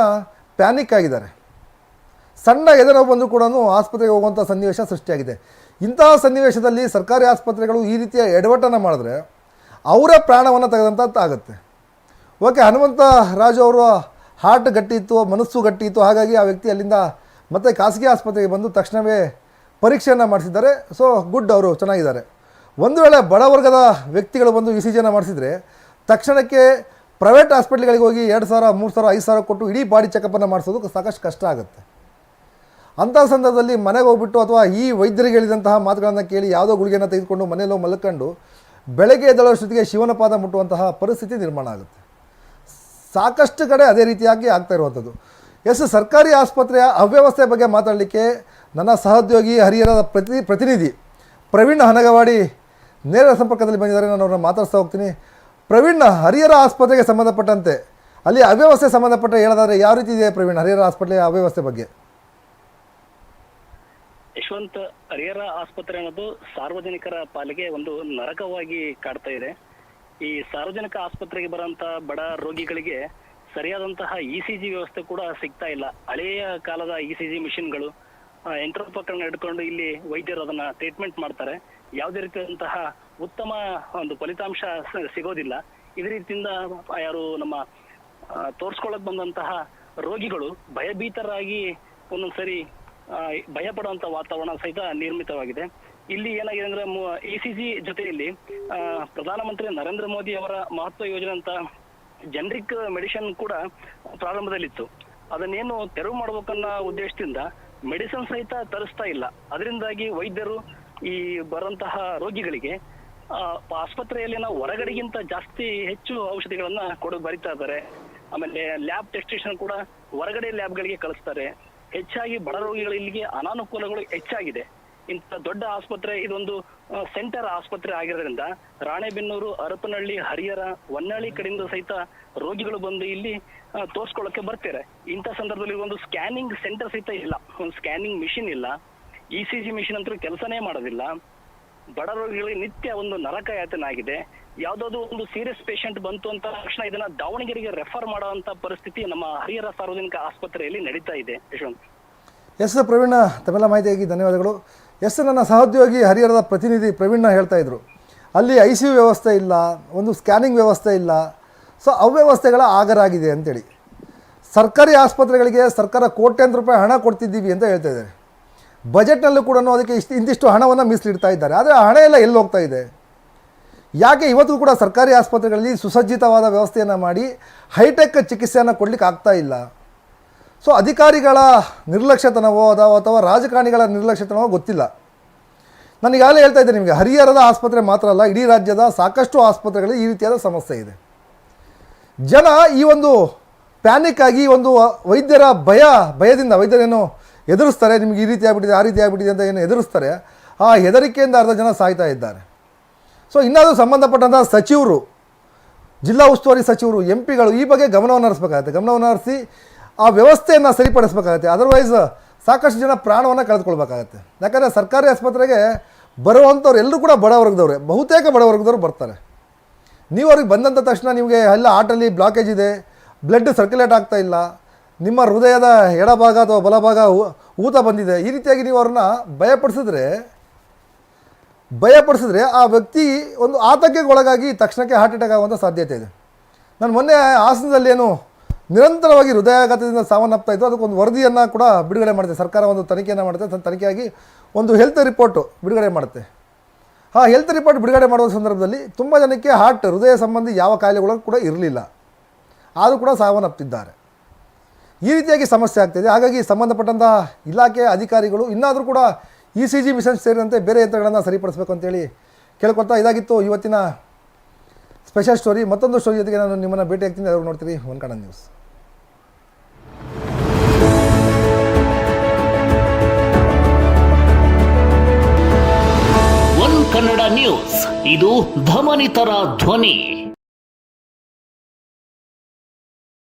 ಪ್ಯಾನಿಕ್ ಆಗಿದ್ದಾರೆ. ಸಣ್ಣ ಎದೆನೋವು ಬಂದರೂ ಕೂಡ ಆಸ್ಪತ್ರೆಗೆ ಹೋಗುವಂಥ ಸನ್ನಿವೇಶ ಸೃಷ್ಟಿಯಾಗಿದೆ. ಇಂತಹ ಸನ್ನಿವೇಶದಲ್ಲಿ ಸರ್ಕಾರಿ ಆಸ್ಪತ್ರೆಗಳು ಈ ರೀತಿಯ ಎಡವಟ್ಟನ್ನು ಮಾಡಿದ್ರೆ ಅವರ ಪ್ರಾಣವನ್ನು ತೆಗೆದಂಥ ಆಗುತ್ತೆ. ಓಕೆ, ಹನುಮಂತ ರಾಜು ಅವರು ಹಾರ್ಟ್ ಗಟ್ಟಿ ಇತ್ತು, ಮನಸ್ಸು ಗಟ್ಟಿ ಇತ್ತು, ಹಾಗಾಗಿ ಆ ವ್ಯಕ್ತಿ ಅಲ್ಲಿಂದ ಮತ್ತೆ ಖಾಸಗಿ ಆಸ್ಪತ್ರೆಗೆ ಬಂದು ತಕ್ಷಣವೇ ಪರೀಕ್ಷೆಯನ್ನು ಮಾಡಿಸಿದ್ದಾರೆ. ಸೊ ಗುಡ್ ಅವರು, ಚೆನ್ನಾಗಿದ್ದಾರೆ. ಒಂದು ವೇಳೆ ಬಡವರ್ಗದ ವ್ಯಕ್ತಿಗಳು ಬಂದು ಇ ಸಿ ಜಿಯನ್ನು ಮಾಡಿಸಿದರೆ ತಕ್ಷಣಕ್ಕೆ ಪ್ರೈವೇಟ್ ಹಾಸ್ಪಿಟ್ಲ್ಗಳಿಗೆ ಹೋಗಿ ಎರಡು ಸಾವಿರ, ಮೂರು ಸಾವಿರ, ಐದು ಸಾವಿರ ಕೊಟ್ಟು ಇಡೀ ಬಾಡಿ ಚೆಕಪ್ಪನ್ನು ಮಾಡಿಸೋದು ಸಾಕಷ್ಟು ಕಷ್ಟ ಆಗುತ್ತೆ. ಅಂಥ ಸಂದರ್ಭದಲ್ಲಿ ಮನೆಗೆ ಹೋಗ್ಬಿಟ್ಟು ಅಥವಾ ಈ ವೈದ್ಯರಿಗೆ ಹೇಳಿದಂತಹ ಮಾತುಗಳನ್ನು ಕೇಳಿ ಯಾವುದೋ ಗುಳಿಗೆಯನ್ನು ತೆಗೆದುಕೊಂಡು ಮನೆಯಲ್ಲೋ ಮಲ್ಕೊಂಡು ಬೆಳಗ್ಗೆ ಎದ್ದಳಷ್ಟೊತ್ತಿಗೆ ಶಿವನ ಪಾದ ಮುಟ್ಟುವಂತಹ ಪರಿಸ್ಥಿತಿ ನಿರ್ಮಾಣ ಆಗುತ್ತೆ. ಸಾಕಷ್ಟು ಕಡೆ ಅದೇ ರೀತಿಯಾಗಿ ಆಗ್ತಾ ಇರುವಂಥದ್ದು. ಎಸ್, ಸರ್ಕಾರಿ ಆಸ್ಪತ್ರೆಯ ಅವ್ಯವಸ್ಥೆ ಬಗ್ಗೆ ಮಾತಾಡಲಿಕ್ಕೆ ನನ್ನ ಸಹೋದ್ಯೋಗಿ ಹರಿಹರದ ಪ್ರತಿ, ಪ್ರತಿನಿಧಿ ಪ್ರವೀಣ್ ಹನಗವಾಡಿ ನೇರ ಸಂಪರ್ಕದಲ್ಲಿ ಬಂದಿದ್ದಾರೆ. ನಾನು ಅವ್ರನ್ನ ಮಾತಾಡ್ತಾ ಹೋಗ್ತೀನಿ. ಪ್ರವೀಣ್, ಹರಿಹರ ಆಸ್ಪತ್ರೆಗೆ ಸಂಬಂಧಪಟ್ಟಂತೆ ಅಲ್ಲಿ ಅವ್ಯವಸ್ಥೆ ಸಂಬಂಧಪಟ್ಟ ಹೇಳೋದಾದ್ರೆ ಯಾವ ರೀತಿ ಇದೆ ಪ್ರವೀಣ್, ಹರಿಹರ ಆಸ್ಪತ್ರೆಯ ಅವ್ಯವಸ್ಥೆ ಬಗ್ಗೆ? ಯಶವಂತ್ ಹರಿಹರ ಆಸ್ಪತ್ರೆ ಅನ್ನೋದು ಸಾರ್ವಜನಿಕರ ಪಾಲಿಗೆ ಒಂದು ನರಕವಾಗಿ ಕಾಡ್ತಾ ಇದೆ. ಈ ಸಾರ್ವಜನಿಕ ಆಸ್ಪತ್ರೆಗೆ ಬರುವಂತ ಬಡ ರೋಗಿಗಳಿಗೆ ಸರಿಯಾದಂತಹ ಇ ಸಿ ಜಿ ವ್ಯವಸ್ಥೆ ಕೂಡ ಸಿಗ್ತಾ ಇಲ್ಲ. ಹಳೆಯ ಕಾಲದ ಇ ಸಿ ಜಿ ಮಿಷಿನ್ಗಳು ಯಂತ್ರೋಪಕರಣ ಇಟ್ಕೊಂಡು ಇಲ್ಲಿ ವೈದ್ಯರು ಅದನ್ನ ಟ್ರೀಟ್ಮೆಂಟ್ ಮಾಡ್ತಾರೆ. ಯಾವುದೇ ರೀತಿಯಾದಂತಹ ಉತ್ತಮ ಒಂದು ಫಲಿತಾಂಶ ಸಿಗೋದಿಲ್ಲ. ಇದೇ ರೀತಿಯಿಂದ ಯಾರು ನಮ್ಮ ತೋರ್ಸ್ಕೊಳಕ್ ಬಂದಂತಹ ರೋಗಿಗಳು ಭಯಭೀತರಾಗಿ ಒಂದೊಂದ್ಸರಿ ಭಯ ಪಡುವಂತ ವಾತಾವರಣ ಸಹಿತ ನಿರ್ಮಿತವಾಗಿದೆ. ಇಲ್ಲಿ ಏನಾಗಿದೆ ಅಂದ್ರೆ ಇ ಸಿ ಜಿ ಜೊತೆಯಲ್ಲಿ ಪ್ರಧಾನಮಂತ್ರಿ ನರೇಂದ್ರ ಮೋದಿ ಅವರ ಮಹತ್ವ ಯೋಜನೆ ಅಂತ ಜನರಿಕ್ ಮೆಡಿಸಿನ್ ಕೂಡ ಪ್ರಾರಂಭದಲ್ಲಿತ್ತು. ಅದನ್ನೇನು ತೆರವು ಮಾಡ್ಬೇಕನ್ನ ಉದ್ದೇಶದಿಂದ ಮೆಡಿಸಿನ್ ಸಹಿತ ತರಿಸ್ತಾ ಇಲ್ಲ. ಅದರಿಂದಾಗಿ ವೈದ್ಯರು ಈ ಬರುವಂತಹ ರೋಗಿಗಳಿಗೆ ಆಸ್ಪತ್ರೆಯಲ್ಲಿ ಆಸ್ಪತ್ರೆಯಲ್ಲಿನ ಹೊರಗಡೆಗಿಂತ ಜಾಸ್ತಿ ಹೆಚ್ಚು ಔಷಧಿಗಳನ್ನ ಕೊಡ ಬರಿತಾ ಇದ್ದಾರೆ. ಆಮೇಲೆ ಲ್ಯಾಬ್ ಟೆಸ್ಟೇಷನ್ ಕೂಡ ಹೊರಗಡೆ ಲ್ಯಾಬ್ಗಳಿಗೆ ಕಳಿಸ್ತಾರೆ. ಹೆಚ್ಚಾಗಿ ಬಡ ರೋಗಿಗಳು ಇಲ್ಲಿಗೆ ಅನಾನುಕೂಲಗಳು ಹೆಚ್ಚಾಗಿದೆ. ಇಂಥ ದೊಡ್ಡ ಆಸ್ಪತ್ರೆ, ಇದೊಂದು ಸೆಂಟರ್ ಆಸ್ಪತ್ರೆ ಆಗಿರೋದ್ರಿಂದ ರಾಣೆಬೆನ್ನೂರು ಹರಪನಹಳ್ಳಿ ಹರಿಹರ, ಹೊನ್ನಾಳಿ ಕಡೆಯಿಂದ ಸಹಿತ ರೋಗಿಗಳು ಬಂದು ಇಲ್ಲಿ ತೋರ್ಸ್ಕೊಳ್ಳೋಕೆ ಬರ್ತಾರೆ. ಇಂಥ ಸಂದರ್ಭದಲ್ಲಿ ಒಂದು ಸ್ಕ್ಯಾನಿಂಗ್ ಸೆಂಟರ್ ಸಹಿತ ಇಲ್ಲ. ಒಂದು ಸ್ಕ್ಯಾನಿಂಗ್ ಮಿಷಿನ್ ಇಲ್ಲ. ಇ ಸಿ ಜಿ ಮಿಷಿನ್ ಅಂತೂ ಕೆಲಸನೇ ಮಾಡೋದಿಲ್ಲ. ಬಡ ರೋಗಿಗಳಿಗೆ ನಿತ್ಯ ಒಂದು ನರಕ ಯಾತನೆ ಆಗಿದೆ ಯಾವ್ದಾದ್ರು ಒಂದು ಸೀರಿಯಸ್ ಪೇಷಂಟ್ ಬಂತು ಅಂತ ತಕ್ಷಣ ಇದನ್ನ ದಾವಣಗೆರೆಗೆ ರೆಫರ್ ಮಾಡುವಂತ ಪರಿಸ್ಥಿತಿ ನಮ್ಮ ಹರಿಹರ ಸಾರ್ವಜನಿಕ ಆಸ್ಪತ್ರೆಯಲ್ಲಿ ನಡೀತಾ ಇದೆ. ಯಶವಂತ್. ಎಸ್ ಪ್ರವೀಣ, ತಮ್ಮೆಲ್ಲ ಮಾಹಿತಿಯಾಗಿ ಧನ್ಯವಾದಗಳು. ಎಸ್ ನನ್ನ ಸಹೋದ್ಯೋಗಿ ಹರಿಹರದ ಪ್ರತಿನಿಧಿ ಪ್ರವೀಣ ಹೇಳ್ತಾ ಇದ್ರು. ಅಲ್ಲಿ ಐ ಸಿ ಯು ವ್ಯವಸ್ಥೆ ಇಲ್ಲ, ಒಂದು ಸ್ಕ್ಯಾನಿಂಗ್ ವ್ಯವಸ್ಥೆ ಇಲ್ಲ. ಸೊ, ಅವ್ಯವಸ್ಥೆಗಳ ಆಗರಾಗಿದೆ ಅಂತೇಳಿ. ಸರ್ಕಾರಿ ಆಸ್ಪತ್ರೆಗಳಿಗೆ ಸರ್ಕಾರ ಕೋಟ್ಯಾಂತರ ರೂಪಾಯಿ ಹಣ ಕೊಡ್ತಿದ್ದೀವಿ ಅಂತ ಹೇಳ್ತಾ ಇದ್ದಾರೆ. ಬಜೆಟ್ನಲ್ಲೂ ಕೂಡ ಅದಕ್ಕೆ ಇಷ್ಟು, ಇಂತಿಷ್ಟು ಹಣವನ್ನು ಮೀಸಲಿಡ್ತಾ ಇದ್ದಾರೆ. ಆದರೆ ಆ ಹಣ ಎಲ್ಲ ಎಲ್ಲಿ ಹೋಗ್ತಾ ಇದೆ? ಯಾಕೆ ಇವತ್ತು ಕೂಡ ಸರ್ಕಾರಿ ಆಸ್ಪತ್ರೆಗಳಲ್ಲಿ ಸುಸಜ್ಜಿತವಾದ ವ್ಯವಸ್ಥೆಯನ್ನು ಮಾಡಿ ಹೈಟೆಕ್ ಚಿಕಿತ್ಸೆಯನ್ನು ಕೊಡಲಿಕ್ಕೆ ಆಗ್ತಾ ಇಲ್ಲ. ಸೊ ಅಧಿಕಾರಿಗಳ ನಿರ್ಲಕ್ಷ್ಯತನವೋ ಅಥವಾ ಅಥವಾ ರಾಜಕಾರಣಿಗಳ ನಿರ್ಲಕ್ಷ್ಯತನವೋ ಗೊತ್ತಿಲ್ಲ. ನಾನು ಈಗಾಗಲೇ ಹೇಳ್ತಾ ಇದ್ದೆ ನಿಮಗೆ, ಹರಿಹರದ ಆಸ್ಪತ್ರೆ ಮಾತ್ರ ಅಲ್ಲ, ಇಡೀ ರಾಜ್ಯದ ಸಾಕಷ್ಟು ಆಸ್ಪತ್ರೆಗಳಲ್ಲಿ ಈ ರೀತಿಯಾದ ಸಮಸ್ಯೆ ಇದೆ. ಜನ ಈ ಒಂದು ಪ್ಯಾನಿಕ್ ಆಗಿ ಒಂದು ವೈದ್ಯರ ಭಯ, ಭಯದಿಂದ ವೈದ್ಯರೇನು ಎದುರಿಸ್ತಾರೆ, ನಿಮಗೆ ಈ ರೀತಿ ಆಗ್ಬಿಟ್ಟಿದೆ, ಆ ರೀತಿ ಆಗ್ಬಿಟ್ಟಿದೆ ಅಂತ ಏನು ಎದುರಿಸ್ತಾರೆ, ಆ ಹೆದರಿಕೆಯಿಂದ ಅರ್ಧ ಜನ ಸಾಯ್ತಾ ಇದ್ದಾರೆ. ಸೊ ಇನ್ನಾದರೂ ಸಂಬಂಧಪಟ್ಟಂಥ ಸಚಿವರು, ಜಿಲ್ಲಾ ಉಸ್ತುವಾರಿ ಸಚಿವರು ಎಂ ಪಿಗಳು ಈ ಬಗ್ಗೆ ಗಮನವನ್ನು ಹರಿಸ್ಬೇಕಾಗತ್ತೆ. ಗಮನವನ್ನು ಹರಿಸಿ ಆ ವ್ಯವಸ್ಥೆಯನ್ನು ಸರಿಪಡಿಸಬೇಕಾಗುತ್ತೆ. ಅದರ್ವೈಸ್ ಸಾಕಷ್ಟು ಜನ ಪ್ರಾಣವನ್ನು ಕಳೆದುಕೊಳ್ಬೇಕಾಗತ್ತೆ. ಯಾಕಂದರೆ ಸರ್ಕಾರಿ ಆಸ್ಪತ್ರೆಗೆ ಬರುವಂಥವ್ರು ಎಲ್ಲರೂ ಕೂಡ ಬಡ ವರ್ಗದವ್ರೆ. ಬಹುತೇಕ ಬಡ ವರ್ಗದವ್ರು ಬರ್ತಾರೆ. ನೀವು ಅವ್ರಿಗೆ ಬಂದಂಥ ತಕ್ಷಣ ನಿಮಗೆ ಎಲ್ಲ ಆಟಲ್ಲಿ ಬ್ಲಾಕೇಜ್ ಇದೆ ಬ್ಲಡ್ ಸರ್ಕ್ಯುಲೇಟ್ ಆಗ್ತಾ ಇಲ್ಲ, ನಿಮ್ಮ ಹೃದಯದ ಎಡಭಾಗ ಅಥವಾ ಬಲಭಾಗ ಊತ ಬಂದಿದೆ, ಈ ರೀತಿಯಾಗಿ ನೀವು ಅವ್ರನ್ನ ಭಯಪಡಿಸಿದ್ರೆ ಭಯಪಡಿಸಿದ್ರೆ ಆ ವ್ಯಕ್ತಿ ಒಂದು ಆತಂಕಕ್ಕೆ ಒಳಗಾಗಿ ತಕ್ಷಣಕ್ಕೆ ಹಾರ್ಟ್ ಅಟ್ಯಾಕ್ ಆಗುವಂಥ ಸಾಧ್ಯತೆ ಇದೆ. ನಾನು ಮೊನ್ನೆ ಆಸನದಲ್ಲಿ ಏನು ನಿರಂತರವಾಗಿ ಹೃದಯಾಘಾತದಿಂದ ಸಾವನ್ನಪ್ತಾ ಇತ್ತು ಅದಕ್ಕೊಂದು ವರದಿಯನ್ನು ಕೂಡ ಬಿಡುಗಡೆ ಮಾಡುತ್ತೆ ಸರ್ಕಾರ ಒಂದು ತನಿಖೆಯನ್ನು ಮಾಡುತ್ತೆ. ತನ್ನ ತನಿಖೆಯಾಗಿ ಒಂದು ಹೆಲ್ತ್ ರಿಪೋರ್ಟು ಬಿಡುಗಡೆ ಮಾಡುತ್ತೆ. ಆ ಹೆಲ್ತ್ ರಿಪೋರ್ಟ್ ಬಿಡುಗಡೆ ಮಾಡುವ ಸಂದರ್ಭದಲ್ಲಿ ತುಂಬ ಜನಕ್ಕೆ ಹಾರ್ಟ್ ಹೃದಯ ಸಂಬಂಧಿ ಯಾವ ಕಾಯಿಲೆಗಳು ಕೂಡ ಇರಲಿಲ್ಲ. ಆದರೂ ಕೂಡ ಸಾವನ್ನಪ್ಪಿದ್ದಾರೆ ಈ ರೀತಿಯಾಗಿ ಸಮಸ್ಯೆ ಆಗ್ತಿದೆ ಹಾಗಾಗಿ ಸಂಬಂಧಪಟ್ಟಂತಹ ಇಲಾಖೆಯ ಅಧಿಕಾರಿಗಳು ಇನ್ನಾದರೂ ಕೂಡ ಇ ಸಿ ಜಿ ಮಿಷನ್ ಸೇರಿದಂತೆ ಬೇರೆ ಯಂತ್ರಗಳನ್ನು ಸರಿಪಡಿಸಬೇಕು ಅಂತೇಳಿ ಕೇಳ್ಕೊಳ್ತಾ ಇದಾಗಿತ್ತು ಇವತ್ತಿನ ಸ್ಪೆಷಲ್ ಸ್ಟೋರಿ. ಮತ್ತೊಂದು ಸ್ಟೋರಿ ಜೊತೆಗೆ ನಾನು ನಿಮ್ಮನ್ನು ಭೇಟಿ ಆಗ್ತೀನಿ. ಅವ್ರು ನೋಡ್ತೀರಿ Kannada news. One Kannada news. ಇದು ಧಮನಿತರ ಧ್ವನಿ.